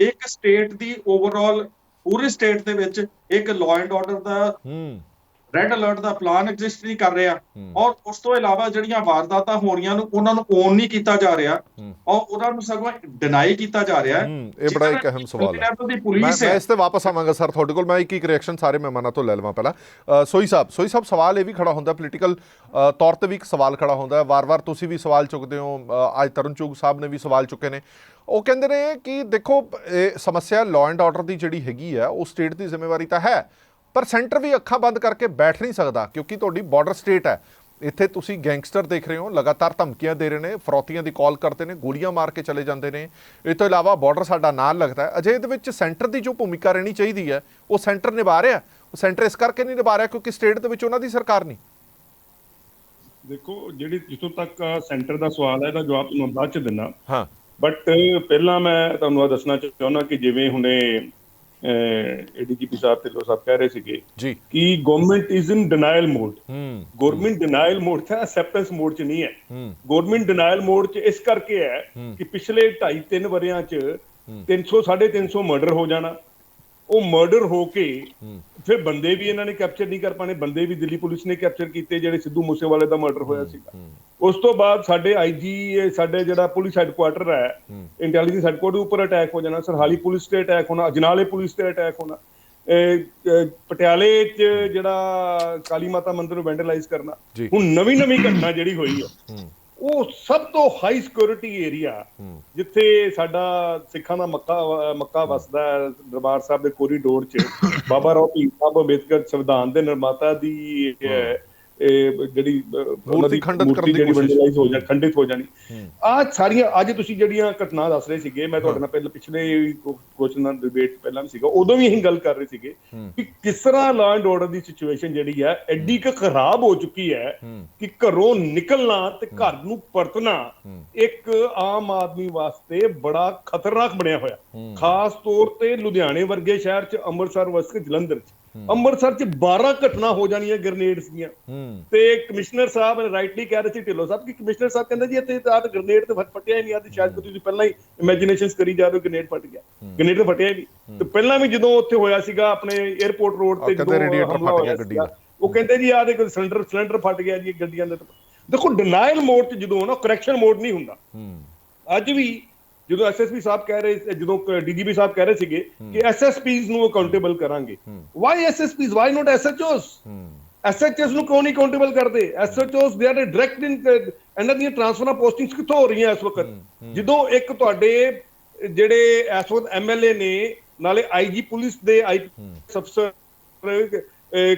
ਇੱਕ ਸਟੇਟ ਦੀ ਓਵਰਆਲ ਪੂਰੀ ਸਟੇਟ ਦੇ ਵਿੱਚ ਇੱਕ ਲਾਅ ਐਂਡ ਆਰਡਰ ਦਾ ਰੈੱਡ ਅਲਰਟ ਦਾ ਪਲਾਨ ਐਗਜ਼ਿਸਟ ਨਹੀਂ ਕਰ ਰਿਹਾ। ਔਰ ਉਸ ਤੋਂ ਇਲਾਵਾ ਜਿਹੜੀਆਂ ਵਾਰਦਾਤਾਂ ਹੋ ਰਹੀਆਂ ਨੂੰ ਉਹਨਾਂ ਨੂੰ ਓਨ ਨਹੀਂ ਕੀਤਾ ਜਾ ਰਿਹਾ। ਔਰ ਉਹਨਾਂ ਨੂੰ ਸਗੋਂ ਡਿਨਾਈ ਕੀਤਾ ਜਾ ਰਿਹਾ ਹੈ। ਇਹ ਬੜਾ ਇੱਕ ਅਹਿਮ ਸਵਾਲ ਹੈ। ਮੈਂ ਇਸ ਤੇ ਵਾਪਸ ਆਵਾਂਗਾ ਸਰ ਤੁਹਾਡੇ ਕੋਲ ਮੈਂ ਇੱਕ ਇੱਕ ਰਿਐਕਸ਼ਨ ਸਾਰੇ ਮਹਿਮਾਨਾਂ ਤੋਂ ਲੈ ਲਵਾਂ ਪਹਿਲਾਂ। ਸੋਈ ਸਾਹਿਬ ਸੋਈ ਸਾਹਿਬ ਸਵਾਲ ਇਹ ਵੀ ਖੜਾ ਹੁੰਦਾ ਪੋਲੀਟੀਕਲ ਤੌਰ ਤੇ ਵੀ ਇੱਕ ਸਵਾਲ ਖੜਾ ਹੁੰਦਾ ਹੈ। ਵਾਰ-ਵਾਰ ਤੁਸੀਂ ਵੀ ਸਵਾਲ ਚੁੱਕਦੇ ਹੋ। ਅੱਜ ਤਰੁਣ ਚੁਗ ਸਾਹਿਬ ਨੇ ਵੀ ਸਵਾਲ ਚੁੱਕੇ ਨੇ। ਉਹ ਕਹਿੰਦੇ ਨੇ ਕਿ ਦੇਖੋ ਇਹ ਸਮੱਸਿਆ ਲਾਅ ਐਂਡ ਆਰਡਰ ਦੀ ਜਿਹੜੀ ਹੈਗੀ ਹੈ ਉਹ ਸਟੇਟ ਦੀ ਜ਼ਿੰਮੇਵਾਰੀ ਤਾਂ ਹੈ ਪਰ ਸੈਂਟਰ ਵੀ ਅੱਖਾਂ ਬੰਦ ਕਰਕੇ ਬੈਠ ਨਹੀਂ ਸਕਦਾ ਕਿਉਂਕਿ ਤੁਹਾਡੀ ਬਾਰਡਰ ਸਟੇਟ ਹੈ। ਇੱਥੇ ਤੁਸੀਂ ਗੈਂਗਸਟਰ ਦੇਖ ਰਹੇ ਹੋ ਲਗਾਤਾਰ ਧਮਕੀਆਂ ਦੇ ਰਹੇ ਨੇ ਫਰੌਤੀਆਂ ਦੀ ਕਾਲ ਕਰਦੇ ਨੇ ਗੋਲੀਆਂ ਮਾਰ ਕੇ ਚਲੇ ਜਾਂਦੇ ਨੇ। ਇਹ ਤੋਂ ਇਲਾਵਾ ਬਾਰਡਰ ਸਾਡਾ ਨਾਲ ਲੱਗਦਾ ਹੈ। ਅਜੇ ਇਹਦੇ ਵਿੱਚ ਸੈਂਟਰ ਦੀ ਜੋ ਭੂਮਿਕਾ ਰਹਿਣੀ ਚਾਹੀਦੀ ਹੈ ਉਹ ਸੈਂਟਰ ਨਿਭਾ ਰਿਹਾ ਉਹ ਸੈਂਟਰ ਇਸ ਕਰਕੇ ਨਹੀਂ ਨਿਭਾ ਰਿਹਾ ਕਿਉਂਕਿ ਸਟੇਟ ਦੇ ਵਿੱਚ ਉਹਨਾਂ ਦੀ ਸਰਕਾਰ ਨਹੀਂ। ਦੇਖੋ ਜਿਹੜੀ ਜਿੱਥੋਂ ਤੱਕ ਸੈਂਟਰ ਦਾ ਸਵਾਲ ਹੈ ਇਹਦਾ ਜਵਾਬ ਤੁਹਾਨੂੰ ਬਾਅਦ ਚ ਦਿੰਨਾ ਹਾਂ। ਬਟ ਪਹਿਲਾਂ ਮੈਂ ਤੁਹਾਨੂੰ ਇਹ ਦੱਸਣਾ ਚਾਹੁੰਦਾ ਕਿ ਜਿਵੇਂ ਹੁਣੇ ਏਡੀਜੀਪੀ ਸਾਹਿਬ ਤੇ ਸਾਹਿਬ ਕਹਿ ਰਹੇ ਸੀਗੇ ਕਿ government is in denial mode government denial mode ਤੇ ਅਸੈਪਟੈਂਸ ਮੋਡ ਚ ਨਹੀਂ ਹੈ। ਗਵਰਨਮੈਂਟ ਡਿਨਾਈਲ ਮੋਡ ਚ ਇਸ ਕਰਕੇ ਹੈ ਹੂੰ। ਕਿ ਪਿਛਲੇ 2.5 3 ਵਰਿਆਂ ਚ 300 350 ਮਰਡਰ ਹੋ ਜਾਣਾ। ਉਹ ਮਰਡਰ ਹੋ ਕੇ ਫਿਰ ਬੰਦੇ ਵੀ ਇਹਨਾਂ ਨੇ ਕੈਪਚਰ ਨਹੀਂ ਕਰ ਪਾਣੇ ਬੰਦੇ ਵੀ ਦਿੱਲੀ ਪੁਲਿਸ ਨੇ ਕੈਪਚਰ ਕੀਤੇ ਜਿਹੜੇ ਸਿੱਧੂ ਮੂਸੇਵਾਲੇ ਦਾ ਮਰਡਰ ਹੋਇਆ ਸੀਗਾ। ਉਸ ਤੋਂ ਬਾਅਦ ਸਾਡੇ ਆਈਜੀ ਸਾਡੇ ਜਿਹੜਾ ਪੁਲਿਸ ਹੈੱਡਕੁਆਟਰ ਹੈ ਇੰਟੈਲੀਜੈਂਸ ਹੈੱਡਕੁਆਟਰ ਉੱਪਰ ਅਟੈਕ ਹੋ ਜਾਣਾ ਸਰਹਾਲੀ ਪੁਲਿਸ ਤੇ ਅਟੈਕ ਹੋਣਾ ਅਜਨਾਲੇ ਪੁਲਿਸ ਤੇ ਅਟੈਕ ਹੋਣਾ ਪਟਿਆਲੇ 'ਚ ਜਿਹੜਾ ਕਾਲੀ ਮਾਤਾ ਮੰਦਿਰ ਨੂੰ ਵੈਂਡਲਾਈਜ਼ ਕਰਨਾ। ਹੁਣ ਨਵੀਂ ਨਵੀਂ ਘਟਨਾ ਜਿਹੜੀ ਹੋਈ ਹੂੰ। ਉਹ ਸਭ ਤੋਂ ਹਾਈ ਸਿਕਿਉਰਿਟੀ ਏਰੀਆ ਜਿੱਥੇ ਸਾਡਾ ਸਿੱਖਾਂ ਦਾ ਮੱਕਾ ਮੱਕਾ ਵਸਦਾ ਹੈ ਦਰਬਾਰ ਸਾਹਿਬ ਦੇ ਕੋਰੀਡੋਰ 'ਚ ਬਾਬਾ ਭੀਮ ਸਾਹਿਬ ਅੰਬੇਦਕਰ ਸੰਵਿਧਾਨ ਦੇ ਨਿਰਮਾਤਾ ਦੀ ਇਹ ਜਿਹੜੀ ਮੂਰਤੀ ਖੰਡਿਤ ਕਰਨ ਦੀ ਕੋਸ਼ਿਸ਼। ਹੋ ਜਾ ਖੰਡਿਤ ਹੋ ਜਾਣੀ। ਆ ਸਾਰੀਆਂ ਅੱਜ ਤੁਸੀਂ ਜਿਹੜੀਆਂ ਘਟਨਾ ਦੱਸ ਰਹੇ ਸੀਗੇ ਮੈਂ ਤੁਹਾਡੇ ਨਾਲ ਪਹਿਲਾਂ ਪਿਛਲੇ ਕੁਐਸਚਨ ਨਾਲ ਡਿਬੇਟ ਪਹਿਲਾਂ ਵੀ ਸੀਗਾ ਉਦੋਂ ਵੀ ਅਸੀਂ ਗੱਲ ਕਰ ਰਹੇ ਸੀਗੇ ਕਿ ਕਿਸ ਤਰ੍ਹਾਂ ਲਾਅ ਐਂਡ ਆਰਡਰ ਦੀ ਸਿਚੁਏਸ਼ਨ ਜਿਹੜੀ ਹੈ ਐਡੀ ਕੁ ਖਰਾਬ ਹੋ ਚੁੱਕੀ ਹੈ ਕਿ ਘਰੋਂ ਨਿਕਲਣਾ ਤੇ ਘਰ ਨੂੰ ਪਰਤਣਾ ਇੱਕ ਆਮ ਆਦਮੀ ਵਾਸਤੇ ਬੜਾ ਖਤਰਨਾਕ ਬਣਿਆ ਹੋਇਆ। ਖਾਸ ਤੌਰ ਤੇ ਲੁਧਿਆਣੇ ਵਰਗੇ ਸ਼ਹਿਰ 'ਚ ਅੰਮ੍ਰਿਤਸਰ ਵਰਗੇ ਜਲੰਧਰ 'ਚ। ਅੰਮ੍ਰਿਤਸਰ 'ਚ 12 ਘਟਨਾ ਹੋ ਜਾਣੀਆਂ ਗ੍ਰਨੇਡਸ ਦੀਆਂ। ਤੇ ਕਮਿਸ਼ਨਰ ਸਾਹਿਬ ਰਾਈਟਲੀ ਕਹਿ ਰਹੇ ਸੀ ਢਿੱਲੋਂ ਸਾਹਿਬ ਕਿ ਕਮਿਸ਼ਨਰ ਸਾਹਿਬ ਕਹਿੰਦੇ ਜੀ ਇੱਥੇ ਤਾਂ ਗ੍ਰਨੇਡ ਤੇ ਫਟ ਫਟਿਆ ਹੀ ਨਹੀਂ ਆ ਤੇ ਸ਼ਾਇਦ ਤੁਸੀਂ ਪਹਿਲਾਂ ਹੀ ਇਮੇਜਿਨੇਸ਼ਨਸ ਕਰੀ ਜਾ ਰਹੇ ਹੋ ਗ੍ਰਨੇਡ ਫਟ ਗਿਆ। ਗ੍ਰਨੇਡ ਤਾਂ ਫਟਿਆ ਹੀ ਨਹੀਂ। ਤੇ ਪਹਿਲਾਂ ਵੀ ਜਦੋਂ ਉੱਥੇ ਹੋਇਆ ਸੀਗਾ ਆਪਣੇ 에어ਪੋਰਟ ਰੋਡ ਤੇ ਕਹਿੰਦੇ radiator ਹਮਲਾ ਫਟ ਗਿਆ ਗੱਡੀ। ਉਹ ਕਹਿੰਦੇ ਜੀ ਆਹ ਦੇਖੋ ਸਿਲੰਡਰ ਸਿਲੰਡਰ ਫਟ ਗਿਆ ਜੀ ਗੱਡੀਆਂ ਦੇ ਦੇਖੋ ਡਿਨਾਈਲ ਮੋਡ 'ਚ ਜਦੋਂ ਨਾ ਕਰੈਕਸ਼ਨ ਮੋਡ ਨਹੀਂ ਹੁੰਦਾ। ਹੂੰ। ਅੱਜ ਵੀ ਜਦੋਂ ਐਸਐਸਪੀ ਸਾਹਿਬ ਕਹਿ ਰਹੇ ਜਦੋਂ ਡੀਜੀਪੀ ਸਾਹਿਬ ਕਹਿ ਰਹੇ ਸੀਗੇ ਕਿ ਐਸਐਸਪੀਜ਼ ਨੂੰ ਅਕਾਊਂਟੇਬਲ ਕਰਾਂਗੇ। Why SSPs why not SHOs SHS ਨੂੰ ਕਿਉਂ ਨਹੀਂ ਅਕਾਊਂਟੇਬਲ ਕਰਦੇ? ਐਸਐਚਓਸ ਦੇ ਆਰ ਡਾਇਰੈਕਟ ਇਨ ਇਹਨਾਂ ਦੀਆਂ ਟ੍ਰਾਂਸਫਰਾਂ ਪੋਸਟਿੰਗਸ ਕਿੱਥੋਂ ਹੋ ਰਹੀਆਂ ਇਸ ਵਕਤ? ਜਦੋਂ ਇੱਕ ਤੁਹਾਡੇ ਜਿਹੜੇ ਇਸ ਵਕਤ ਐਮਐਲਏ ਨੇ ਨਾਲੇ ਆਈਜੀ ਪੁਲਿਸ ਦੇ ਆਈ ਅਫਸਰ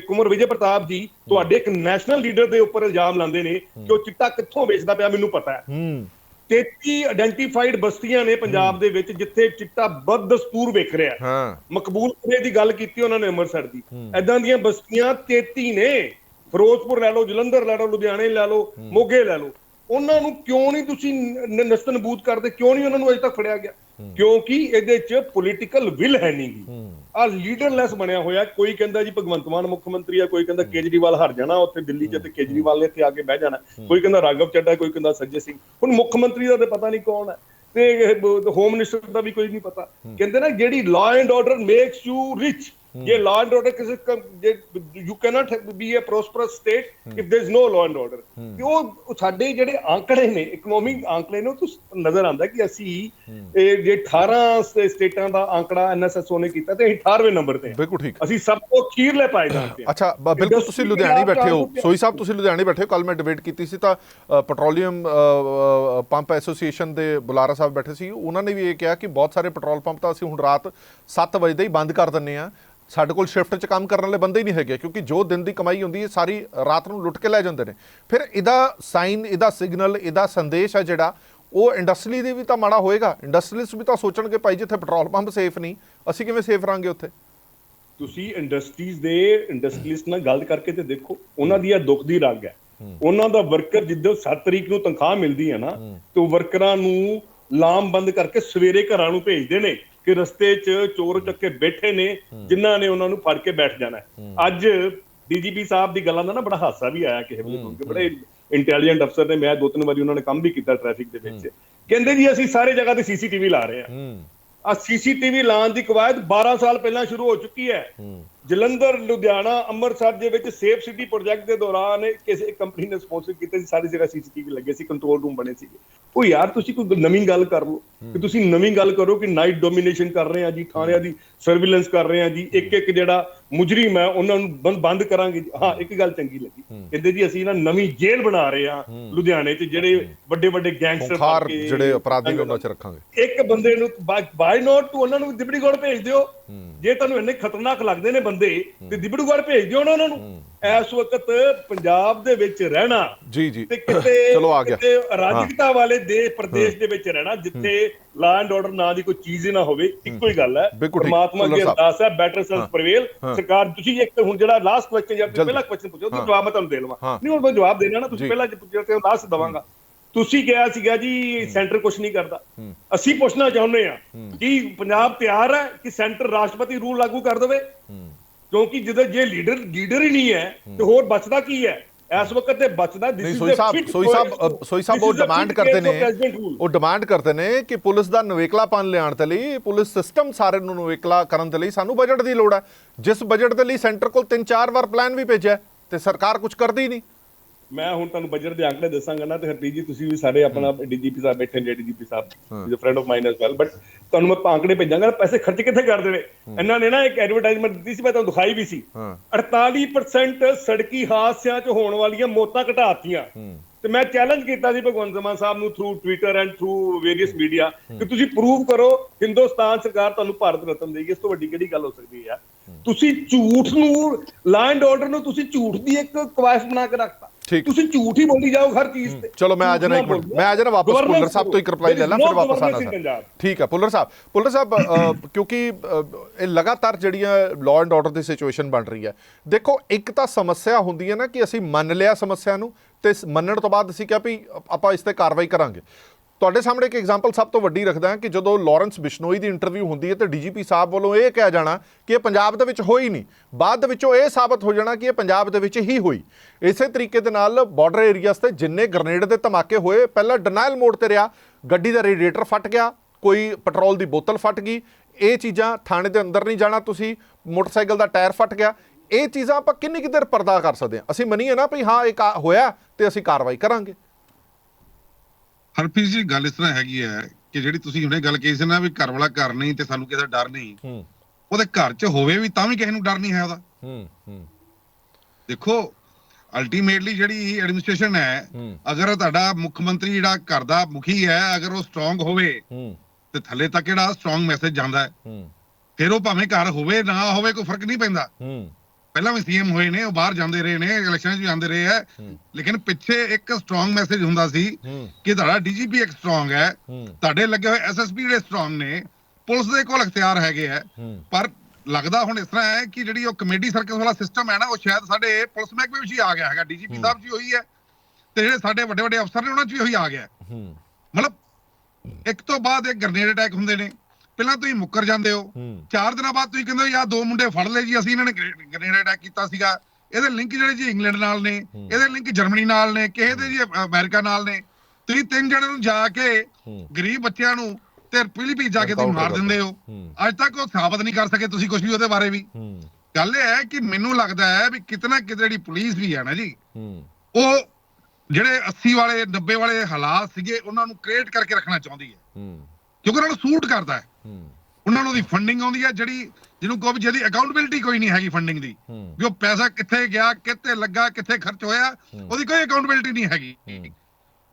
ਕੁਮਰ ਵਿਜੇ ਪ੍ਰਤਾਪ ਜੀ ਤੁਹਾਡੇ ਇੱਕ ਨੈਸ਼ਨਲ ਲੀਡਰ ਦੇ ਉੱਪਰ ਇਲਜ਼ਾਮ ਲਾਉਂਦੇ ਨੇ ਕਿ ਉਹ ਚਿੱਟਾ ਕਿੱਥੋਂ ਵੇਚਦਾ ਪਿਆ ਮੈਨੂੰ ਪਤਾ ਹੈ। ਹੂੰ। 33 ਆਇਡੈਂਟੀਫਾਈਡ ਬਸਤੀਆਂ ਨੇ ਪੰਜਾਬ ਦੇ ਵਿੱਚ ਜਿੱਥੇ ਚਿੱਟਾ ਬਦਦਸਤੂਰ ਵਿਕ ਰਿਹਾ ਹੈ। ਹਾਂ। ਮਕਬੂਲਪੁਰੇ ਦੀ ਗੱਲ ਕੀਤੀ ਉਹਨਾਂ ਨੇ ਅੰਮ੍ਰਿਤਸਰ ਦੀ। ਐਦਾਂ ਦੀਆਂ ਬਸਤੀਆਂ 33 ਨੇ। ਫਿਰੋਜ਼ਪੁਰ ਲੈ ਲਓ ਜਲੰਧਰ ਲੈ ਲਓ ਲੁਧਿਆਣੇ ਲੈ ਲਓ ਮੋਗੇ ਲੈ ਲਓ। ਉਹਨਾਂ ਨੂੰ ਕਿਉਂ ਨਹੀਂ ਤੁਸੀਂ ਨਸਤਨਬੂਤ ਕਰਦੇ? ਕਿਉਂ ਨਹੀਂ ਉਹਨਾਂ ਨੂੰ ਅਜੇ ਤੱਕ ਫੜਿਆ ਗਿਆ? ਕਿਉਂਕਿ ਇਹਦੇ 'ਚ ਪੋਲੀਟੀਕਲ ਵਿਲ ਹੈ ਨਹੀਂਗੀ ਆ ਲੀਡਰਲੈਸ ਬਣਿਆ ਹੋਇਆ। ਕੋਈ ਕਹਿੰਦਾ ਜੀ ਭਗਵੰਤ ਮਾਨ ਮੁੱਖ ਮੰਤਰੀ ਆ ਕੋਈ ਕਹਿੰਦਾ ਕੇਜਰੀਵਾਲ ਹਾਰ ਜਾਣਾ ਉੱਥੇ ਦਿੱਲੀ 'ਚ ਤੇ ਕੇਜਰੀਵਾਲ ਨੇ ਇੱਥੇ ਆ ਕੇ ਬਹਿ ਜਾਣਾ। ਕੋਈ ਕਹਿੰਦਾ ਰਾਘਵ ਚੱਡਾ ਕੋਈ ਕਹਿੰਦਾ ਸੰਜੇ ਸਿੰਘ। ਹੁਣ ਮੁੱਖ ਮੰਤਰੀ ਦਾ ਤੇ ਪਤਾ ਨਹੀਂ ਕੌਣ ਹੈ। ਤੇ ਹੋਮ ਮਿਨਿਸਟਰ ਦਾ ਵੀ ਕੋਈ ਨਹੀਂ ਪਤਾ। ਕਹਿੰਦੇ ਨਾ ਜਿਹੜੀ law and order makes you rich ये लॉ एंड ऑर्डर किसी you can't be a prosperous state if there is no law and order ਤੇ ਉਹ ਸਾਡੇ ਜਿਹੜੇ ਆંકੜੇ ਨੇ ਇਕਨੋਮਿਕ ਆંકੜੇ ਨੇ ਉਹ ਤੋਂ ਨਜ਼ਰ ਆਉਂਦਾ ਕਿ ਅਸੀਂ ਇਹ ਜੇ 18 ਸਟੇਟਾਂ ਦਾ ਆંકੜਾ ਐਨਐਸਐਸਓ ਨੇ ਕੀਤਾ ਤੇ 18ਵੇਂ ਨੰਬਰ ਤੇ ਬਿਲਕੁਲ ਠੀਕ ਅਸੀਂ ਸਭ ਤੋਂ ਖੀਰਲੇ ਪਾਏ ਜਾਂਦੇ ਹਾਂ ਅੱਛਾ ਬਿਲਕੁਲ ਤੁਸੀਂ ਲੁਧਿਆਣੇ ਬੈਠੇ ਹੋ ਸੋਈ ਸਾਹਿਬ ਤੁਸੀਂ ਲੁਧਿਆਣੇ ਬੈਠੇ ਹੋ ਕੱਲ ਮੈਂ ਡਿਬੇਟ ਕੀਤੀ ਸੀ ਤਾਂ ਪੈਟਰੋਲੀਅਮ ਪੰਪ ਐਸੋਸੀਏਸ਼ਨ ਦੇ ਬੁਲਾਰਾ ਸਾਹਿਬ ਬੈਠੇ ਸੀ ਉਹਨਾਂ ਨੇ ਵੀ ਇਹ ਕਿਹਾ ਕਿ ਬਹੁਤ ਸਾਰੇ ਪੈਟਰੋਲ ਪੰਪ ਤਾਂ ਅਸੀਂ ਹੁਣ ਰਾਤ 7 ਵਜੇ ਦੇ ਹੀ ਬੰਦ ਕਰ ਦਿੰਨੇ ਆ ਸਾਡੇ ਕੋਲ ਸ਼ਿਫਟ 'ਚ ਕੰਮ ਕਰਨ ਵਾਲੇ ਬੰਦੇ ਹੀ ਨਹੀਂ ਹੈਗੇ ਕਿਉਂਕਿ ਜੋ ਦਿਨ ਦੀ ਕਮਾਈ ਹੁੰਦੀ ਹੈ ਸਾਰੀ ਰਾਤ ਨੂੰ ਲੁੱਟ ਕੇ ਲੈ ਜਾਂਦੇ ਨੇ। ਫਿਰ ਇਹਦਾ ਸਾਈਨ ਇਹਦਾ ਸਿਗਨਲ ਇਹਦਾ ਸੰਦੇਸ਼ ਹੈ ਜਿਹੜਾ ਉਹ ਇੰਡਸਟਰੀ ਦੇ ਵੀ ਤਾਂ ਮਾੜਾ ਹੋਏਗਾ। ਇੰਡਸਟਰੀਲਿਸਟ ਵੀ ਤਾਂ ਸੋਚਣਗੇ ਭਾਈ ਜਿੱਥੇ ਪੈਟਰੋਲ ਪੰਪ ਸੇਫ ਨਹੀਂ ਅਸੀਂ ਕਿਵੇਂ ਸੇਫ ਰਾਂਗੇ ਉੱਥੇ? ਤੁਸੀਂ ਇੰਡਸਟਰੀਜ਼ ਦੇ ਇੰਡਸਟਰੀਲਿਸਟ ਨਾਲ ਗੱਲ ਕਰਕੇ ਤੇ ਦੇਖੋ ਉਹਨਾਂ ਦੀ ਇਹ ਦੁੱਖ ਦੀ ਰਗ ਹੈ। ਉਹਨਾਂ ਦਾ ਵਰਕਰ ਜਿੱਦੋਂ 7 ਤਰੀਕ ਨੂੰ ਤਨਖਾਹ ਮਿਲਦੀ ਹੈ ਨਾ ਤੇ ਉਹ ਵਰਕਰਾਂ ਨੂੰ ਲਾਮਬੰਦ ਕਰਕੇ ਸਵੇਰੇ ਘਰਾਂ ਨੂੰ ਭੇਜਦੇ ਨੇ। ਕਿ ਰਸਤੇ 'ਚ ਚੋਰ ਚੱਕੇ ਬੈਠੇ ਨੇ ਜਿਨ੍ਹਾਂ ਨੇ ਉਹਨਾਂ ਨੂੰ ਫੜ ਕੇ ਬੈਠ ਜਾਣਾ। ਅੱਜ ਡੀਜੀਪੀ ਸਾਹਿਬ ਦੀ ਗੱਲਾਂ ਦਾ ਨਾ ਬੜਾ ਹਾਸਾ ਵੀ ਆਇਆ ਕਿਸੇ ਵੇਲੇ ਸੁਣ ਕੇ ਬੜੇ ਇੰਟੈਲੀਜੈਂਟ ਅਫਸਰ ਨੇ ਮੈਂ ਦੋ ਤਿੰਨ ਵਾਰੀ ਉਹਨਾਂ ਨੇ ਕੰਮ ਵੀ ਕੀਤਾ ਟ੍ਰੈਫਿਕ ਦੇ ਵਿੱਚ। ਕਹਿੰਦੇ ਜੀ ਅਸੀਂ ਸਾਰੇ ਜਗ੍ਹਾ ਤੇ ਸੀਸੀਟੀਵੀ ਲਾ ਰਹੇ ਹਾਂ। ਆ ਸੀਸੀਟੀਵੀ ਲਾਉਣ ਦੀ ਕਵਾਇਦ 12 ਸਾਲ ਪਹਿਲਾਂ ਸ਼ੁਰੂ ਹੋ ਚੁੱਕੀ ਹੈ। ਜਲੰਧਰ ਲੁਧਿਆਣਾ ਅੰਮ੍ਰਿਤਸਰ ਦੇ ਵਿੱਚ ਸੇਫ ਸਿਟੀ ਪ੍ਰੋਜੈਕਟ ਦੇ ਦੌਰਾਨ ਕਿਸੇ ਕੰਪਨੀ ਨੇ ਸਪਾਂਸਰ ਕੀਤਾ ਸੀ ਸਾਰੀ ਜਗ੍ਹਾ ਸੀਸੀਟੀਵੀ ਲੱਗੇ ਸੀ ਕੰਟਰੋਲ ਰੂਮ ਬਣੇ ਸੀਗੇ। ਉਹ ਯਾਰ ਤੁਸੀਂ ਕੋਈ ਨਵੀਂ ਗੱਲ ਕਰ ਲਓ ਕਿ ਤੁਸੀਂ ਨਵੀਂ ਗੱਲ ਕਰੋ ਕਿ ਨਾਈਟ ਡੋਮੀਨੇਸ਼ਨ ਕਰ ਰਹੇ ਆ ਜੀ ਥਾਣਿਆਂ ਦੀ ਸਰਵੇਲੈਂਸ ਕਰ ਰਹੇ ਆ ਜੀ ਇੱਕ ਇੱਕ ਜਿਹੜਾ ਮੁਜਰਮ ਹੈ ਉਹਨਾਂ ਨੂੰ ਬੰਦ- ਕਰਾਂਗੇ। ਹਾਂ ਇੱਕ ਗੱਲ ਚੰਗੀ ਲੱਗੀ। ਕਹਿੰਦੇ ਜੀ ਅਸੀਂ ਨਾ ਨਵੀਂ ਜੇਲ੍ਹ ਬਣਾ ਰਹੇ ਆ ਲੁਧਿਆਣੇ 'ਚ ਜਿਹੜੇ ਵੱਡੇ ਵੱਡੇ ਗੈਂਗਸਟਰ ਖਾਰ ਜਿਹੜੇ ਅਪਰਾਧੀ ਉਹਨਾਂ 'ਚ ਰੱਖਾਂਗੇ। ਇੱਕ ਬੰਦੇ ਨੂੰ ਬਾਈ ਨੋਟ ਟੂ ਉਹਨਾਂ ਨੂੰ ਦਿਬੜੀਗੜ ਭੇਜ ਦਿਓ। ਜੇ ਤੁਹਾਨੂੰ ਇੰਨੇ ਖਤਰਨਾਕ ਲੱਗਦੇ ਨੇ ਬੰਦੇ ਤੇ ਦਿਬੜੀਗੜ ਭੇਜ ਦਿਓ ਨਾ ਉਹਨਾਂ ਨੂੰ। ਇਸ ਵਕਤ ਪੰਜਾਬ ਦੇ ਵਿੱਚ ਰਹਿਣਾ ਜੀ ਜੀ। ਤੇ ਕਿਤੇ <coughs> ਚਲੋ ਆ ਗਿਆ। ਕਿਤੇ ਅਰਾਜਕਤਾ ਵਾਲੇ ਦੇਸ਼ ਪ੍ਰਦੇਸ਼ ਦੇ ਵਿੱਚ ਰਹਿਣਾ ਜਿੱਥੇ ਲਾ ਐਂਡ ਆਰਡਰ ਨਾਂ ਦੀ ਕੋਈ ਚੀਜ਼ ਹੀ ਨਾ ਹੋਵੇ ਇੱਕੋ ਹੀ ਗੱਲ ਹੈ। ਪਰਮਾਤਮਾ ਦੀ ਸਾਹਿਬ। ਅਰਦਾਸ ਹੈ ਬੈਟਰ ਸੈਂਸ ਪ੍ਰਵੇਲ ਸਰਕਾਰ ਤੁਸੀਂ ਇੱਕ ਹੁਣ ਜਿਹੜਾ ਲਾਸਟ ਕੁਐਸਚਨ ਜਾਂ। ਪਹਿਲਾ ਕੁਐਸਚਨ ਪੁੱਛੋ ਉਹਦਾ ਜਵਾਬ ਮੈਂ ਤੁਹਾਨੂੰ ਦੇ ਲਵਾਂ। ਨਹੀਂ ਹੁਣ ਮੈਂ ਜਵਾਬ ਦੇਣਾ ਨਾ ਤੁਸੀਂ। ਪਹਿਲਾਂ ਪੁੱਛਿਆ ਤੇ ਲਾਸਟ ਦਵਾਂਗਾ। ਤੁਸੀਂ ਕਿਹਾ ਸੀਗਾ ਜੀ ਸੈਂਟਰ ਕੁਝ ਨਹੀਂ ਕਰਦਾ। ਅਸੀਂ ਪੁੱਛਣਾ ਚਾਹੁੰਦੇ ਆ ਕਿ ਪੰਜਾਬ ਤਿਆਰ ਹੈ ਕਿ ਸੈਂਟਰ ਰਾਸ਼ਟਰਪਤੀ ਰੂਲ ਲਾਗੂ ਕਰ ਦੇਵੇ? ਕਿਉਂਕਿ ਜਦੋਂ ਜੇ ਲੀਡਰ ਲੀਡਰ ਹੀ ਨਹੀਂ ਹੈ ਤੇ ਹੋਰ ਬਚਦਾ ਕੀ ਹੈ? ਇਸ ਵਕਤ ਤੇ ਬਚਦਾ is ਸੋਈ ਸਾਹਿਬ ਸੋਈ ਸਾਹਿਬ ਸੋਈ ਸਾਹਿਬ ਉਹ ਡਿਮਾਂਡ ਕਰਦੇ ਨੇ. ਉਹ ਡਿਮਾਂਡ ਕਰਦੇ ਨੇ ਕਿ ਪੁਲਿਸ ਦਾ ਨਵੇਕਲਾਪਨ ਲਿਆਉਣ ਦੇ ਲਈ ਪੁਲਿਸ ਸਿਸਟਮ ਸਾਰੇ ਨੂੰ ਨਵੇਕਲਾ ਕਰਨ ਦੇ ਲਈ ਸਾਨੂੰ ਬਜਟ ਦੀ ਲੋੜ ਹੈ। ਜਿਸ ਬਜਟ ਦੇ ਲਈ ਸੈਂਟਰ ਕੋਲ ਤਿੰਨ ਚਾਰ ਵਾਰ ਪਲਾਨ ਵੀ ਭੇਜਿਆ ਤੇ ਸਰਕਾਰ ਕੁਝ ਕਰਦੀ ਹੀ ਨਹੀਂ। ਮੈਂ ਹੁਣ ਤੁਹਾਨੂੰ ਬਜਟ ਦੇ ਅੰਕੜੇ ਦੱਸਾਂਗਾ ਨਾ ਤੇ ਹਰਪ੍ਰੀਤ ਜੀ ਤੁਸੀਂ ਵੀ ਸਾਰੇ ਆਪਣਾ ਡੀਜੀਪੀ ਸਾਹਿਬ ਬੈਠੇ ਨੇ DGP sahib a friend of mine as well but ਤੁਹਾਨੂੰ ਮੈਂ ਆંકੜੇ ਭੇਜਾਂਗਾ ਪੈਸੇ ਖਰਚ ਕਿੱਥੇ ਕਰਦੇ ਨੇ ਇਹਨਾਂ ਨੇ ਨਾ ਇੱਕ ਐਡਵਰਟਾਈਜ਼ਮੈਂਟ ਦਿੱਤੀ ਸੀ ਮੈਂ ਤੁਹਾਨੂੰ ਦਿਖਾਈ ਵੀ ਸੀ। ਹਾਂ। 48% ਸੜਕੀ ਹਾਦਸਿਆਂ 'ਚ ਹੋਣ ਵਾਲੀਆਂ ਮੌਤਾਂ ਘਟਾਤੀਆਂ। ਤੇ ਮੈਂ ਚੈਲੰਜ ਕੀਤਾ ਸੀ ਭਗਵੰਤ ਮਾਨ ਸਾਹਿਬ ਨੂੰ through Twitter and through various media ਕਿ ਤੁਸੀਂ ਪ੍ਰੂਵ ਕਰੋ ਹਿੰਦੁਸਤਾਨ ਸਰਕਾਰ ਤੁਹਾਨੂੰ ਭਾਰਤ ਰਤਨ ਦੇਗੀ। ਇਸ ਤੋਂ ਵੱਡੀ ਕਿਹੜੀ ਗੱਲ ਹੋ ਸਕਦੀ ਹੈ। ਤੁਸੀਂ ਝੂਠ ਨੂੰ ਲਾ ਐਂਡ ਆਰਡਰ ਨੂੰ ਤੁਸੀਂ ਝੂਠ ਦੀ ਇੱਕ ਕਵਾਇਸ ਬਣਾ ਕੇ ਰੱਖਤਾ। ਠੀਕ। ਤੁਸੀਂ ਝੂਠ ਹੀ ਬੋਲੀ ਜਾਓ ਹਰ ਚੀਜ਼ ਤੇ ਚਲੋ ਮੈਂ ਆ ਜਾਣਾ ਇੱਕ ਮਿੰਟ। ਮੈਂ ਆ ਜਾਣਾ ਵਾਪਸ ਪੁੱਲਰ ਸਾਹਿਬ ਤੋਂ ਇੱਕ ਰਿਪਲਾਈ ਲੈ ਲਾਂ ਫਿਰ ਵਾਪਸ ਆਣਾ ਸਰ. ਠੀਕ ਹੈ ਪੁੱਲਰ ਸਾਹਿਬ ਪੁੱਲਰ ਸਾਹਿਬ ਕਿਉਂਕਿ ਇਹ ਲਗਾਤਾਰ ਜਿਹੜੀਆਂ ਲਾਅ ਐਂਡ ਆਰਡਰ ਦੀ ਸਿਚੁਏਸ਼ਨ ਬਣ ਰਹੀ ਹੈ ਦੇਖੋ ਇੱਕ ਤਾਂ ਸਮੱਸਿਆ ਹੁੰਦੀ ਹੈ ਨਾ ਕਿ ਅਸੀਂ ਮੰਨ ਲਿਆ ਸਮੱਸਿਆ ਨੂੰ ਤੇ ਮੰਨਣ ਤੋਂ ਬਾਅਦ ਅਸੀਂ ਕਿਹਾ ਵੀ ਆਪਾਂ ਇਸ ਤੇ ਕਾਰਵਾਈ ਕਰਾਂਗੇ ਤੁਹਾਡੇ ਸਾਹਮਣੇ ਇੱਕ ਐਗਜ਼ਾਮਪਲ ਸਭ ਤੋਂ ਵੱਡੀ ਰੱਖਦਾ ਕਿ ਜਦੋਂ ਲਾਰੈਂਸ ਬਿਸ਼ਨੋਈ ਦੀ ਇੰਟਰਵਿਊ ਹੁੰਦੀ ਹੈ ਤੇ ਡੀਜੀਪੀ ਸਾਹਿਬ ਵੱਲੋਂ ਇਹ ਕਿਹਾ ਜਾਣਾ ਕਿ ਇਹ ਪੰਜਾਬ ਦੇ ਵਿੱਚ ਹੋਈ ਨਹੀਂ। ਬਾਅਦ ਦੇ ਵਿੱਚੋਂ ਇਹ ਸਾਬਤ ਹੋ ਜਾਣਾ ਕਿ ਇਹ ਪੰਜਾਬ ਦੇ ਵਿੱਚ ਹੀ ਹੋਈ। ਇਸੇ ਤਰੀਕੇ ਦੇ ਨਾਲ ਬਾਰਡਰ ਏਰੀਆਸ ਤੇ ਜਿੰਨੇ ਗ੍ਰਨੇਡ ਦੇ ਧਮਾਕੇ ਹੋਏ, ਪਹਿਲਾਂ ਡਿਨਾਈਲ ਮੋਡ ਤੇ ਰਿਹਾ, ਗੱਡੀ ਦਾ ਰੇਡੀਏਟਰ ਫਟ ਗਿਆ, ਕੋਈ ਪੈਟਰੋਲ ਦੀ ਬੋਤਲ ਫਟ ਗਈ। ਇਹ ਚੀਜ਼ਾਂ ਥਾਣੇ ਦੇ ਅੰਦਰ ਨਹੀਂ ਜਾਣਾ ਤੁਸੀਂ, ਮੋਟਰਸਾਈਕਲ ਦਾ ਟਾਇਰ ਫਟ ਗਿਆ। ਇਹ ਚੀਜ਼ਾਂ ਆਪਾਂ ਕਿੰਨੀ ਕੁ ਦੇਰ ਪਰਦਾ ਕਰ ਸਕਦੇ ਹਾਂ? ਅਸੀਂ ਮੰਨੀਏ ਨਾ ਵੀ ਹਾਂ, ਇਹ ਕਾ- ਹੋਇਆ ਤੇ ਅਸੀਂ ਕਾਰਵਾਈ ਕਰਾਂਗੇ। ਹਰਪ੍ਰੀਤ ਜੀ ਗੱਲ ਇਸ ਤਰ੍ਹਾਂ ਹੈਗੀ ਹੈ ਕਿ ਜਿਹੜੀ ਤੁਸੀਂ ਹੁਣੇ ਗੱਲ ਕਹੀ ਸੀ ਨਾ ਵੀ ਘਰ ਵਾਲਾ ਘਰ ਨਹੀਂ ਤੇ ਸਾਨੂੰ ਕਿਸੇ ਦਾ ਡਰ ਨਹੀਂ। ਹੂੰ। ਉਹਦੇ ਘਰ 'ਚ ਹੋਵੇ ਵੀ ਤਾਂ ਵੀ ਕਿਸੇ ਨੂੰ ਡਰ ਨਹੀਂ ਹੈ ਉਹਦਾ। ਹੂੰ ਹੂੰ। ਦੇਖੋ ਅਲਟੀਮੇਟਲੀ ਜਿਹੜੀ ਐਡਮਿਨਿਸਟ੍ਰੇਸ਼ਨ ਹੈ ਹੂੰ। ਅਗਰ ਤੁਹਾਡਾ ਮੁੱਖ ਮੰਤਰੀ ਜਿਹੜਾ ਘਰ ਦਾ ਮੁਖੀ ਹੈ ਅਗਰ ਉਹ ਸਟਰੋਂਗ ਹੋਵੇ ਹੂੰ। ਤੇ ਥੱਲੇ ਤੱਕ ਜਿਹੜਾ ਸਟਰੋਂਗ ਮੈਸੇਜ ਜਾਂਦਾ ਹੈ ਹੂੰ। ਫਿਰ ਉਹ ਭਾਵੇਂ ਘਰ ਹੋਵੇ ਨਾ ਹੋਵੇ ਕੋਈ ਫ਼ਰਕ ਨਹੀਂ ਪੈਂਦਾ। ਹੂੰ। ਪਹਿਲਾਂ ਵੀ ਸੀਐਮ ਹੋਏ ਨੇ ਉਹ ਬਾਹਰ ਜਾਂਦੇ ਰਹੇ ਨੇ ਇਲੈਕਸ਼ਨਾਂ 'ਚ ਵੀ ਆਉਂਦੇ ਰਹੇ ਹੈ। ਲੇਕਿਨ ਪਿੱਛੇ ਇੱਕ ਸਟਰੋਂਗ ਮੈਸੇਜ ਹੁੰਦਾ ਸੀ ਕਿ ਤੁਹਾਡਾ ਡੀਜੀਪੀ ਇੱਕ ਸਟਰੋਂਗ ਹੈ ਤੁਹਾਡੇ ਲੱਗੇ ਹੋਏ ਐਸਐਸਪੀ ਜਿਹੜੇ ਸਟਰੋਂਗ ਨੇ ਪੁਲਿਸ ਦੇ ਕੋਲ ਅਖਤਿਆਰ ਹੈਗੇ ਆ। ਹੂੰ। ਪਰ ਲੱਗਦਾ ਹੁਣ ਇਸ ਤਰ੍ਹਾਂ ਹੈ ਕਿ ਜਿਹੜੀ ਉਹ ਕਮੇਡੀ ਸਰਕਸ ਵਾਲਾ ਸਿਸਟਮ ਹੈ ਨਾ ਉਹ ਸ਼ਾਇਦ ਸਾਡੇ ਪੁਲਿਸ ਮਹਿਕਮੇ ਵਿੱਚ ਹੀ ਆ ਗਿਆ ਹੈਗਾ ਡੀਜੀਪੀ ਸਾਹਿਬ ਜੀ ਹੋਈ ਹੈ। ਤੇ ਜਿਹੜੇ ਸਾਡੇ ਵੱਡੇ ਵੱਡੇ ਅਫਸਰ ਨੇ ਉਹਨਾਂ 'ਚ ਵੀ ਉਹੀ ਆ ਗਿਆ। ਮਤਲਬ ਇੱਕ ਤੋਂ ਬਾਅਦ ਇੱਕ ਗ੍ਰਨੇਡ ਅਟੈਕ ਹੁੰਦੇ ਨੇ। ਪਹਿਲਾਂ ਤੁਸੀਂ ਮੁੱਕਰ ਜਾਂਦੇ ਹੋ। ਚਾਰ ਦਿਨਾਂ ਬਾਅਦ ਤੁਸੀਂ ਕਹਿੰਦੇ ਹੋ ਯਾ ਦੋ ਮੁੰਡੇ ਫੜ ਲਏ ਜੀ ਅਸੀਂ ਇਹਨਾਂ ਨੇ ਗ੍ਰਨੇਡ ਅਟੈਕ ਕੀਤਾ ਸੀਗਾ। ਇਹਦੇ ਲਿੰਕ ਜਿਹੜੇ ਜੀ ਇੰਗਲੈਂਡ ਨਾਲ ਨੇ ਇਹਦੇ ਲਿੰਕ ਜਰਮਨੀ ਨਾਲ ਨੇ ਕਿਸੇ ਦੇ ਜੀ ਅਮਰੀਕਾ ਨਾਲ ਨੇ। ਤੁਸੀਂ ਤਿੰਨ ਜਣੇ ਨੂੰ ਜਾ ਕੇ ਗਰੀਬ ਬੱਚਿਆਂ ਨੂੰ ਤੇ ਫਿਲੀਪੀਨ ਜਾ ਕੇ ਤੁਸੀਂ ਮਾਰ ਦਿੰਦੇ ਹੋ। ਅੱਜ ਤੱਕ ਉਹ ਸਾਬਤ ਨਹੀਂ ਕਰ ਸਕੇ ਤੁਸੀਂ ਕੁਝ ਵੀ ਉਹਦੇ ਬਾਰੇ ਵੀ। ਗੱਲ ਇਹ ਹੈ ਕਿ ਮੈਨੂੰ ਲੱਗਦਾ ਹੈ ਵੀ ਕਿਤਨਾ ਕਿਤੇ ਜਿਹੜੀ ਪੁਲਿਸ ਵੀ ਹੈ ਨਾ ਜੀ ਉਹ ਜਿਹੜੇ 80 ਵਾਲੇ 90 ਵਾਲੇ ਹਾਲਾਤ ਸੀਗੇ ਉਹਨਾਂ ਨੂੰ ਕ੍ਰੀਏਟ ਕਰਕੇ ਰੱਖਣਾ ਚਾਹੁੰਦੀ ਹੈ। ਕਿਉਂਕਿ ਉਹਨਾਂ ਨੂੰ ਸੂਟ ਕਰਦਾ ਹੂੰ। ਉਹਨਾਂ ਨੂੰ ਦੀ ਫੰਡਿੰਗ ਆਉਂਦੀ ਹੈ ਜਿਹੜੀ ਜਿਹਨੂੰ ਕਹੋ ਵੀ ਜਿਹਦੀ ਅਕਾਊਂਟੇਬਿਲਟੀ ਕੋਈ ਨਹੀਂ ਹੈਗੀ ਫੰਡਿੰਗ ਦੀ। ਵੀ ਉਹ ਪੈਸਾ ਕਿੱਥੇ ਗਿਆ ਕਿੱਥੇ ਲੱਗਾ ਕਿੱਥੇ ਖਰਚ ਹੋਇਆ ਉਹਦੀ ਕੋਈ ਅਕਾਊਂਟੇਬਿਲਟੀ ਨਹੀਂ ਹੈਗੀ।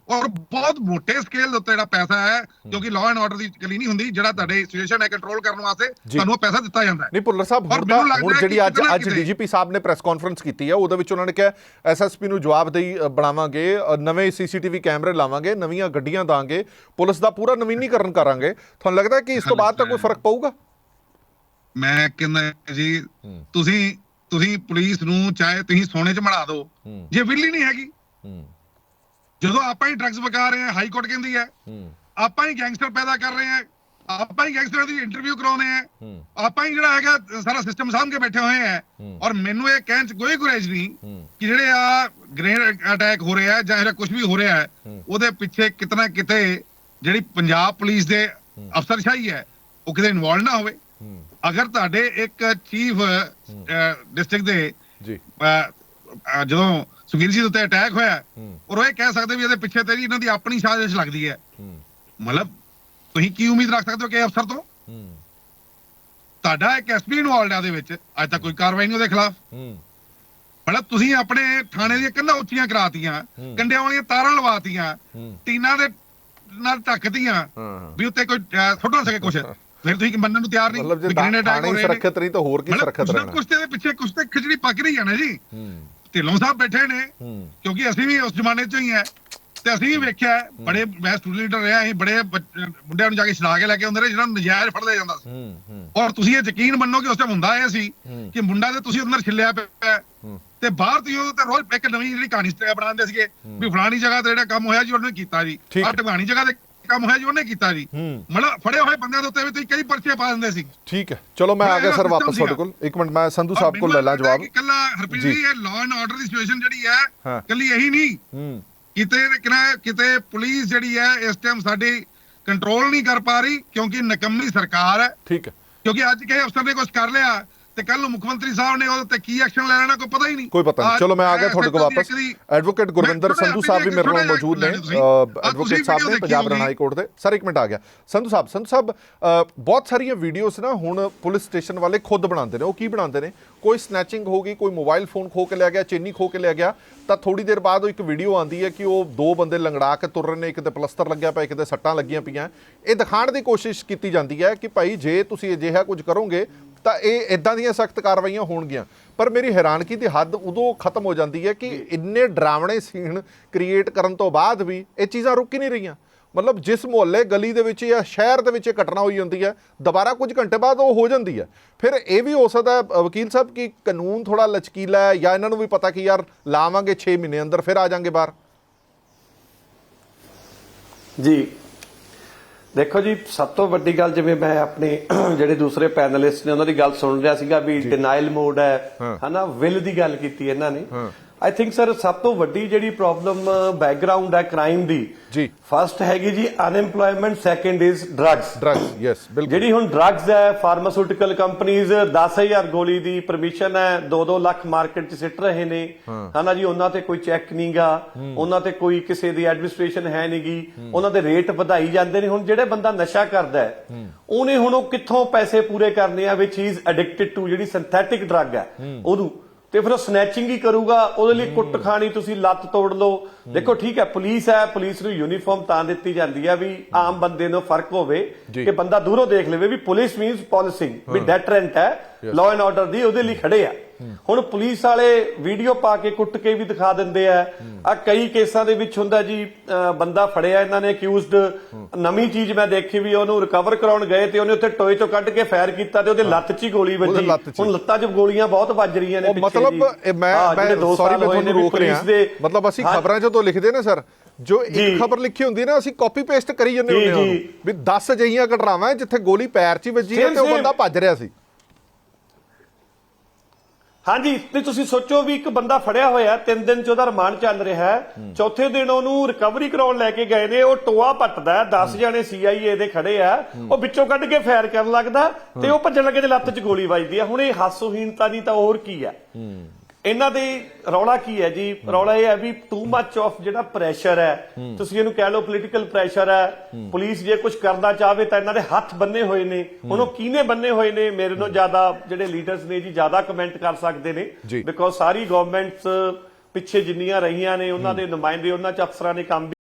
ਔਰ ਬਹੁਤ ਮੋਟੇ ਸਕੇਲ ਦੇ ਉੱਤੇ ਜਿਹੜਾ ਪੈਸਾ ਹੈ ਕਿਉਂਕਿ ਲਾਅ ਐਂਡ ਆਰਡਰ ਦੀ ਕਲੀ ਨਹੀਂ ਹੁੰਦੀ ਜਿਹੜਾ ਤੁਹਾਡੇ ਸਿਚੁਏਸ਼ਨ ਹੈ ਕੰਟਰੋਲ ਕਰਨ ਵਾਸਤੇ। ਤੁਹਾਨੂੰ ਉਹ ਪੈਸਾ ਦਿੱਤਾ ਜਾਂਦਾ ਹੈ। ਨਹੀਂ ਭੁੱਲਰ ਸਾਹਿਬ ਹੁਣ ਤਾਂ ਹੁਣ ਜਿਹੜੀ ਅੱਜ ਅੱਜ ਡੀਜੀਪੀ ਸਾਹਿਬ ਨੇ ਪ੍ਰੈਸ ਕਾਨਫਰੰਸ ਕੀਤੀ ਹੈ ਉਹਦੇ ਵਿੱਚ ਉਹਨਾਂ ਨੇ ਕਿਹਾ ਐਸਐਸਪੀ ਨੂੰ ਜਵਾਬਦੇਹੀ ਬਣਾਵਾਂਗੇ ਨਵੇਂ ਸੀਸੀਟੀਵੀ ਕੈਮਰੇ ਲਾਵਾਂਗੇ ਨਵੀਆਂ ਗੱਡੀਆਂ ਦਾਂਗੇ ਪੁਲਿਸ ਦਾ ਪੂਰਾ ਨਵੀਨੀਕਰਨ ਕਰਾਂਗੇ। ਤੁਹਾਨੂੰ ਲੱਗਦਾ ਹੈ ਕਿ ਇਸ ਤੋਂ ਬਾਅਦ ਤਾਂ ਕੋਈ ਫ਼ਰਕ ਪਊਗਾ? ਮੈਂ ਕਹਿੰਦਾ ਜੀ। ਤੁਸੀਂ ਤੁਸੀਂ ਪੁਲਿਸ ਨੂੰ ਚਾਹੇ ਤੁਸੀਂ ਸੋਨੇ 'ਚ ਮੜਾ ਦਿਓ ਜੇ ਵਿਲੀ ਨਹੀਂ ਹੈਗੀ। ਜਦੋਂ ਆਪਾਂ ਹੀ ਡਰੱਗਸ ਵਿਕਾ ਰਹੇ ਹਾਂ ਹਾਈ ਕੋਰਟ ਕਹਿੰਦੀ ਹੈ ਆਪਾਂ ਹੀ ਗੈਂਗਸਟਰ ਪੈਦਾ ਕਰ ਰਹੇ ਹਾਂ ਆਪਾਂ ਹੀ ਗੈਂਗਸਟਰਾਂ ਦੀ ਇੰਟਰਵਿਊ ਕਰਾਉਂਦੇ ਹੂੰ ਆਪਾਂ ਹੀ ਜਿਹੜਾ ਹੈਗਾ ਸਾਰਾ ਸਿਸਟਮ ਕੇ ਬੈਠੇ ਹੋਏ ਆ। ਔਰ ਮੈਨੂੰ ਇਹ ਕਹਿਣ 'ਚ ਕੋਈ ਗੁਰੇਜ ਨਹੀਂ ਕਿ ਜਿਹੜੇ ਆ ਗ੍ਰੇਨੇਡ ਅਟੈਕ ਹੋ ਰਿਹਾ ਹੈ ਜਾਂ ਜਿਹੜਾ ਕੁਝ ਵੀ ਹੋ ਰਿਹਾ ਹੈ। ਉਹਦੇ ਪਿੱਛੇ ਕਿਤਨਾ ਕਿਤੇ ਜਿਹੜੀ ਪੰਜਾਬ ਪੁਲਿਸ ਦੇ ਅਫਸਰਸ਼ਾਹੀ ਹੈ ਉਹ ਕਿਤੇ ਇਨਵੋਲਵ ਨਾ ਹੋਵੇ। ਅਗਰ ਤੁਹਾਡੇ ਇੱਕ ਚੀਫ ਡਿਸਟ੍ਰਿਕਟ ਦੇ ਜੀ। ਜਦੋਂ ਸੁਖੀਰ ਜੀ ਉੱਤੇ ਅਟੈਕ ਹੋਇਆ ਔਰ ਉਹ ਇਹ ਕਹਿ ਸਕਦੇ ਵੀ ਇਹਦੇ ਪਿੱਛੇ ਤੇ ਜੀ ਇਹਨਾਂ ਦੀ ਆਪਣੀ ਸਾਜ਼ਿਸ਼ ਲੱਗਦੀ ਹੈ। ਮਤਲਬ ਤੁਸੀਂ ਕੀ ਉਮੀਦ ਰੱਖ ਸਕਦੇ ਹੋ ਕਿ ਅਫਸਰ ਤੋਂ? ਤੁਹਾਡਾ ਇੱਕ ਐਸਪੀ ਇਨਵੋਲਡ ਆ ਦੇ ਵਿੱਚ ਅੱਜ ਤੱਕ ਕੋਈ ਕਾਰਵਾਈ ਨਹੀਂ ਉਹਦੇ ਖਿਲਾਫ। ਮਤਲਬ ਤੁਸੀਂ ਆਪਣੇ ਥਾਣੇ ਦੀਆਂ ਕੰਧਾਂ ਉੱਚੀਆਂ ਕਰਾਤੀਆਂ। ਕੰਡਿਆਂ ਵਾਲੀਆਂ ਤਾਰਾਂ ਲਵਾਤੀਆਂ ਟੀਨਾਂ ਦੇ ਨਾਲ ਹਾਂ ਵੀ ਉੱਤੇ ਕੋਈ ਨਾ ਸਕੇ ਕੁਛ। ਫਿਰ ਤੁਸੀਂ ਮੰਨਣ ਨੂੰ ਤਿਆਰ ਨਹੀਂ ਮਤਲਬ ਜੇ ਥਾਣੇ ਨੇ। ਸੁਰੱਖਿਅਤ ਨਹੀਂ ਤਾਂ ਹੋਰ ਕੀ ਨਾ ਰਹਿਣਾ। ਕੁਛ ਤੇ ਪਿੱਛੇ ਕੁਛ ਤੇ ਖਿਚੜੀ ਪੱਕ ਰਹੀ ਹੈ ਨਾ ਜੀ। ਢਿੱਲੋਂ ਸਾਹਿਬ ਬੈਠੇ ਨੇ ਕਿਉਂਕਿ ਅਸੀਂ ਵੀ ਉਸ ਜ਼ਮਾਨੇ 'ਚ ਹੀ ਹੈ ਤੇ ਅਸੀਂ ਵੀ ਵੇਖਿਆ ਬੜੇ ਮੈਂ ਸਟੂਡੈਂਟ ਲੀਡਰ ਰਿਹਾ ਅਸੀਂ ਬੜੇ ਮੁੰਡਿਆਂ ਨੂੰ ਜਾ ਕੇ ਛਡਾ ਕੇ ਲੈ ਕੇ ਆਉਂਦੇ ਰਹੇ ਜਿਹਨਾਂ ਨੂੰ ਨਜਾਇਜ਼ ਫੜ ਲਿਆ ਜਾਂਦਾ ਸੀ। ਔਰ ਤੁਸੀਂ ਇਹ ਯਕੀਨ ਮੰਨੋ ਕਿ ਉਸ ਟਾਈਮ ਹੁੰਦਾ ਇਹ ਸੀ। ਕਿ ਮੁੰਡਾ ਤੇ ਤੁਸੀਂ ਅੰਦਰ ਛਿੱਲਿਆ ਪਿਆ। ਤੇ ਬਾਹਰ ਤੁਸੀਂ ਉਹ ਤੇ ਰੋਜ਼ ਇੱਕ ਨਵੀਂ ਜਿਹੜੀ ਕਹਾਣੀ ਸਟੇ ਬਣਾਉਂਦੇ ਸੀਗੇ ਵੀ ਫਲਾਣੀ ਜਗ੍ਹਾ ਤੇ ਜਿਹੜਾ ਕੰਮ ਹੋਇਆ ਜੀ ਉਹਨੇ ਕੀਤਾ ਜੀ। ਹੈ। ਟਿਕਾਣੀ ਜਗ੍ਹਾ ਤੇ ਕੰਮ ਹੋਇਆ ਜੀ ਉਹਨੇ ਕੀਤਾ ਜੀ। ਹੂੰ। ਮਤਲਬ ਫੜੇ ਹੋਏ ਬੰਦਿਆਂ ਦੇ ਉੱਤੇ ਵੀ ਤੁਸੀਂ ਕਈ ਪਰਚੇ ਪਾ ਦਿੰਦੇ ਸੀ। ਠੀਕ ਹੈ। ਚਲੋ ਮੈਂ ਆ ਗਿਆ ਸਰ ਵਾਪਸ ਤੁਹਾਡੇ ਕੋਲ। ਇੱਕ ਮਿੰਟ ਮੈਂ ਸੰਧੂ ਸਾਹਿਬ ਕੋਲ ਲੈ ਲਾਂ ਜਵਾਬ। ਕੱਲਾ ਹਰਪ੍ਰੀਤ ਜੀ। ਇਹ ਲਾਅ ਐਂਡ ਆਰਡਰ ਦੀ ਸਿਚੁਏਸ਼ਨ ਜਿਹੜੀ ਹਾਂ। ਹੈ। ਕੱਲੀ ਇਹੀ ਨਹੀਂ। ਹੂੰ। ਕਿਤੇ ਕਿਤੇ- ਪੁਲਿਸ ਜਿਹੜੀ ਹੈ ਇਸ ਟਾਈਮ ਸਾਡੀ ਕੰਟਰੋਲ ਨਹੀਂ ਕਰ ਪਾ ਰਹੀ ਕਿਉਂਕਿ ਨਕੰਮੀ ਸਰਕਾਰ ਹੈ। ਠੀਕ ਹੈ। ਕਿਉਂਕਿ ਅੱਜ ਕਿਸੇ ਅਫਸਰ ਨੇ ਕੁਝ ਕਰ ਲਿਆ। ਤੇ ਕੱਲ ਨੂੰ ਮੁੱਖ ਮੰਤਰੀ ਸਾਹਿਬ ਨੇ ਉਹਦੇ ਤੇ ਕੀ ਐਕਸ਼ਨ ਲੈ ਲੈਣਾ ਕੋਈ ਪਤਾ ਹੀ ਨਹੀਂ। ਕੋਈ ਪਤਾ ਨਹੀਂ। ਚਲੋ ਮੈਂ ਆ ਗਿਆ ਤੁਹਾਡੇ ਕੋਲ ਵਾਪਸ। ਐਡਵੋਕੇਟ ਗੁਰਵਿੰਦਰ ਸੰਧੂ ਸਾਹਿਬ ਵੀ ਮੇਰੇ ਨਾਲ ਮੌਜੂਦ ਨੇ। ਐਡਵੋਕੇਟ ਸਾਹਿਬ ਨੇ ਪੰਜਾਬ ਹੋਣੀ। ਹਾਈ ਕੋਰਟ ਦੇ। ਸਰ ਇੱਕ ਮਿੰਟ ਆ ਗਿਆ। ਸੰਧੂ ਸਾਹਿਬ ਸੰਧੂ ਸਾਹਿਬ ਬਹੁਤ ਸਾਰੀਆਂ ਵੀਡੀਓਜ਼ ਨਾ ਹੁਣ ਪੁਲਿਸ ਸਟੇਸ਼ਨ ਵਾਲੇ ਖੁਦ ਬਣਾਉਂਦੇ ਨੇ। ਉਹ ਕੀ ਬਣਾਉਂਦੇ ਨੇ? ਕੋਈ ਸਨੈਚਿੰਗ ਹੋ ਗਈ ਕੋਈ ਮੋਬਾਈਲ ਫੋਨ ਖੋ ਕੇ ਲੈ ਗਿਆ ਚੇਨੀ ਖੋ ਕੇ ਲੈ ਗਿਆ ਤਾਂ ਥੋੜੀ ਦੇਰ ਬਾਅਦ ਉਹ ਇੱਕ ਵੀਡੀਓ ਆਉਂਦੀ ਹੈ ਕਿ ਉਹ ਦੋ ਬੰਦੇ ਲੰਗੜਾ ਕੇ ਤੁਰ ਰਹੇ ਨੇ ਇੱਕ ਤੇ ਪਲਸਤਰ ਲੱਗਿਆ ਪਿਆ ਇੱਕ ਤੇ ਸੱਟਾਂ ਲੱਗੀਆਂ ਪਈਆਂ। ਇਹ ਦਿਖਾਉਣ ਦੀ ਕੋਸ਼ਿਸ਼ ਕੀਤੀ ਜਾਂਦੀ ਹੈ ਕਿ ਭਾਈ ਜੇ ਤੁਸੀਂ ਅਜਿਹਾ ਕੁਝ ਕਰੋਗੇ ਤਾਂ ਇਹ ਇਦਾਂ ਦੀਆਂ ਸਖਤ ਕਾਰਵਾਈਆਂ ਹੋਣਗੀਆਂ। ਪਰ ਮੇਰੀ ਹੈਰਾਨਗੀ ਦੀ ਹੱਦ ਉਦੋਂ ਖਤਮ ਹੋ ਜਾਂਦੀ ਹੈ ਕਿ ਇੰਨੇ ਡਰਾਵਣੇ ਸੀਨ ਕ੍ਰੀਏਟ ਕਰਨ ਤੋਂ ਬਾਅਦ ਵੀ ਇਹ ਚੀਜ਼ਾਂ ਰੁਕ ਹੀ ਨਹੀਂ ਰਹੀਆਂ। ਮਤਲਬ ਜਿਸ ਮੁਹੱਲੇ ਗਲੀ ਦੇ ਵਿੱਚ ਜਾਂ ਸ਼ਹਿਰ ਦੇ ਵਿੱਚ ਇਹ ਘਟਨਾ ਹੋਈ ਹੁੰਦੀ ਹੈ ਦੁਬਾਰਾ ਕੁਝ ਘੰਟੇ ਬਾਅਦ ਉਹ ਹੋ ਜਾਂਦੀ ਹੈ। ਫਿਰ ਇਹ ਵੀ ਹੋ ਸਕਦਾ ਹੈ, ਵਕੀਲ ਸਾਹਿਬ ਕਿ ਕਾਨੂੰਨ ਥੋੜਾ ਲਚਕੀਲਾ ਹੈ ਜਾਂ ਇਹਨਾਂ ਨੂੰ ਵੀ ਪਤਾ ਕਿ ਯਾਰ ਲਾਵਾਂਗੇ 6 ਮਹੀਨੇ ਅੰਦਰ ਫਿਰ ਆ ਜਾਾਂਗੇ ਬਾਹਰ। ਜੀ। ਦੇਖੋ ਜੀ ਸਭ ਤੋਂ ਵੱਡੀ ਗੱਲ ਜਿਵੇਂ ਮੈਂ ਆਪਣੇ <clears throat> ਜਿਹੜੇ ਦੂਸਰੇ ਪੈਨਲਿਸਟ ਨੇ ਉਹਨਾਂ ਦੀ ਗੱਲ ਸੁਣ ਰਿਹਾ ਸੀਗਾ ਵੀ ਡਿਨਾਈਲ ਮੋਡ ਹੈ ਹਾਂ। ਹਨਾ ਵਿਲ ਦੀ ਗੱਲ ਕੀਤੀ ਇਹਨਾਂ ਨੇ। ਆਈ ਥਿੰਕ ਸਰ ਸਭ ਤੋਂ ਵੱਡੀ ਜਿਹੜੀ ਪ੍ਰੋਬਲਮ ਬੈਕਗ੍ਰਾਉਂਡ ਹੈ ਕ੍ਰਾਈਮ ਦੀ ਜੀ। ਫਰਸਟ ਹੈਗੀ ਜੀ unemployment second is drugs drugs yes ਬਿਲਕੁਲ। ਜਿਹੜੀ ਹੁਣ ਡਰੱਗਸ ਹੈ ਫਾਰਮਾਸਿਊਟੀਕਲ ਕੰਪਨੀਆਂ 10000 ਗੋਲੀ ਦੀ ਪਰਮਿਸ਼ਨ ਹੈ 2-2 ਲੱਖ ਮਾਰਕੀਟ 'ਚ ਸਿੱਟ ਰਹੇ ਨੇ। ਹਨਾ ਜੀ ਉਹਨਾਂ ਤੇ ਕੋਈ ਚੈੱਕ ਨਹੀਂਗਾ ਉਹਨਾਂ ਤੇ ਕੋਈ ਕਿਸੇ ਦੀ ਐਡਮਿਨਿਸਟ੍ਰੇਸ਼ਨ ਹੈ ਨਹੀਂਗੀ ਉਹਨਾਂ ਦੇ ਰੇਟ ਵਧਾਈ ਜਾਂਦੇ ਨੇ। ਹੁਣ ਜਿਹੜੇ ਬੰਦਾ ਨਸ਼ਾ ਕਰਦਾ ਹੈ ਉਹਨੇ ਹੁਣ ਉਹ ਕਿੱਥੋਂ ਪੈਸੇ ਪੂਰੇ ਕਰਨੇ ਆ ਵਿਚ ਹੀ ਇਜ਼ ਐਡਿਕਟਡ ਟੂ ਜਿਹੜੀ ਸਿੰਥੈਟਿਕ ਡਰੱਗ ਹੈ। ਉਹਨੂੰ। ਤੇ ਫਿਰ ਉਹ ਸਨੈਚਿੰਗ ਹੀ ਕਰੂਗਾ ਉਹਦੇ ਲਈ ਕੁੱਟ ਖਾਣੀ ਤੁਸੀਂ ਲੱਤ ਤੋੜ ਲਓ। ਦੇਖੋ ਠੀਕ ਹੈ ਪੁਲਿਸ ਹੈ ਪੁਲਿਸ ਨੂੰ ਯੂਨੀਫਾਰਮ ਤਾਂ ਦਿੱਤੀ ਜਾਂਦੀ ਹੈ ਵੀ ਆਮ ਬੰਦੇ ਨੂੰ ਫ਼ਰਕ ਹੋਵੇ। ਕਿ ਬੰਦਾ ਦੂਰੋਂ ਦੇਖ ਲਵੇ ਵੀ ਪੁਲਿਸ ਮੀਨਸ ਪਾਲਿਸਿੰਗ ਵੀ ਡੈਟਰੈਂਟ ਹੈ ਲਾਅ ਐਂਡ ਆਰਡਰ ਦੀ ਉਹਦੇ ਲਈ ਖੜੇ ਆ। ਹੁਣ ਪੁਲਿਸ ਵਾਲੇ ਵੀਡੀਓ ਪਾ ਕੇ ਕੁੱਟ ਕੇ ਵੀ ਦਿਖਾ ਦਿੰਦੇ ਆ। ਆ ਕਈ ਕੇਸਾਂ ਦੇ ਵਿੱਚ ਹੁੰਦਾ ਜੀ ਬੰਦਾ ਫੜਿਆ ਇਹਨਾਂ ਨੇ ਅਕਿਊਜ਼ਡ ਨਵੀਂ ਚੀਜ਼ ਮੈਂ ਦੇਖੀ ਵੀ ਉਹਨੂੰ ਰਿਕਵਰ ਕਰਾਉਣ ਗਏ ਤੇ ਉਹਨੇ ਉੱਥੇ ਟੋਏ ਚੋਂ ਕੱਢ ਕੇ ਫਾਇਰ ਕੀਤਾ ਤੇ ਉਹਦੇ ਲੱਤ 'ਚ ਹੀ ਗੋਲੀ ਵੱਜੀ। 'ਚ। ਹੁਣ ਲੱਤਾਂ 'ਚ ਗੋਲੀਆਂ ਬਹੁਤ ਵੱਜ ਰਹੀਆਂ ਨੇ ਮਤਲਬ ਮੈਂ ਮੈਂ ਸੌਰੀ ਮੈਂ ਤੁਹਾਨੂੰ ਰੋਕ ਰਿਹਾ। ਮਤਲਬ ਅਸੀਂ ਖਬਰਾਂ ਜਦੋਂ ਲਿਖਦੇ ਨਾ ਸਰ। ਜੋ ਇੱਕ। ਖਬਰ ਲਿਖੀ ਹੁੰਦੀ ਨਾ ਅਸੀਂ ਕਾਪੀ ਪੇਸਟ ਕਰੀ ਜਾਂਦੇ ਹੁੰਦੇ ਹਾਂ। ਵੀ 10 ਅਜਿਹੀਆਂ ਘਟਨਾਵਾਂ ਹੈ ਜਿੱਥੇ ਗੋਲੀ ਪੈਰ 'ਚ ਹੀ ਵੱਜੀ ਤੇ ਉਹ। ਬੰਦਾ ਭੱਜ ਰਿਹਾ ਸੀ। ਹਾਂਜੀ, ਤੇ ਤੁਸੀਂ ਸੋਚੋ ਵੀ ਇੱਕ ਬੰਦਾ ਫੜਿਆ ਹੋਇਆ ਤਿੰਨ ਦਿਨ ਚ ਉਹਦਾ ਰਿਮਾਂਡ ਚੱਲ ਰਿਹਾ ਹੈ। ਚੌਥੇ ਦਿਨ ਉਹਨੂੰ ਰਿਕਵਰੀ ਕਰਾਉਣ ਲੈ ਕੇ ਗਏ ਨੇ, ਉਹ ਟੋਆ ਪੱਟਦਾ 10 ਜਣੇ ਸੀਆਈਏ ਦੇ ਖੜੇ ਆ। ਉਹ ਵਿੱਚੋਂ ਕੱਢ ਕੇ ਫਾਇਰ ਕਰਨ ਲੱਗਦਾ ਤੇ ਉਹ ਭੱਜਣ ਲੱਗੇ ਤੇ ਲੱਤ 'ਚ ਗੋਲੀ ਵੱਜਦੀ ਆ ਹੁਣ ਇਹ ਹਾਸੋਹੀਣਤਾ ਦੀ ਤਾਂ ਹੋਰ ਕੀ ਹੈ? ਇਹਨਾਂ ਦੇ ਰੌਲਾ ਕੀ ਹੈ ਜੀ? ਰੌਲਾ ਇਹ ਹੈ ਵੀ ਟੂ ਮੱਚ ਆਫ ਜਿਹੜਾ ਪ੍ਰੈਸ਼ਰ ਹੈ ਤੁਸੀਂ ਇਹਨੂੰ ਕਹਿ ਲਓ ਪੋਲੀਟੀਕਲ ਪ੍ਰੈਸ਼ਰ ਹੈ ਪੁਲਿਸ ਜੇ ਕੁਝ ਕਰਨਾ ਚਾਹਵੇ ਤਾਂ ਇਹਨਾਂ ਦੇ ਹੱਥ ਬੰਨੇ ਹੋਏ ਨੇ। ਹੁਣ ਉਹ ਕਿਹਨੇ ਬੰਨੇ ਹੋਏ ਨੇ? ਮੇਰੇ ਨਾਲੋਂ ਜ਼ਿਆਦਾ ਜਿਹੜੇ ਲੀਡਰਸ ਨੇ ਜੀ ਜ਼ਿਆਦਾ ਕਮੈਂਟ ਕਰ ਸਕਦੇ ਨੇ। ਬਿਕੋਜ਼ ਸਾਰੀ ਗਵਰਨਮੈਂਟਸ ਪਿੱਛੇ ਜਿੰਨੀਆਂ ਰਹੀਆਂ ਨੇ ਉਹਨਾਂ ਦੇ ਨੁਮਾਇੰਦੇ ਉਹਨਾਂ ਚ ਅਫਸਰਾਂ ਨੇ ਕੰਮ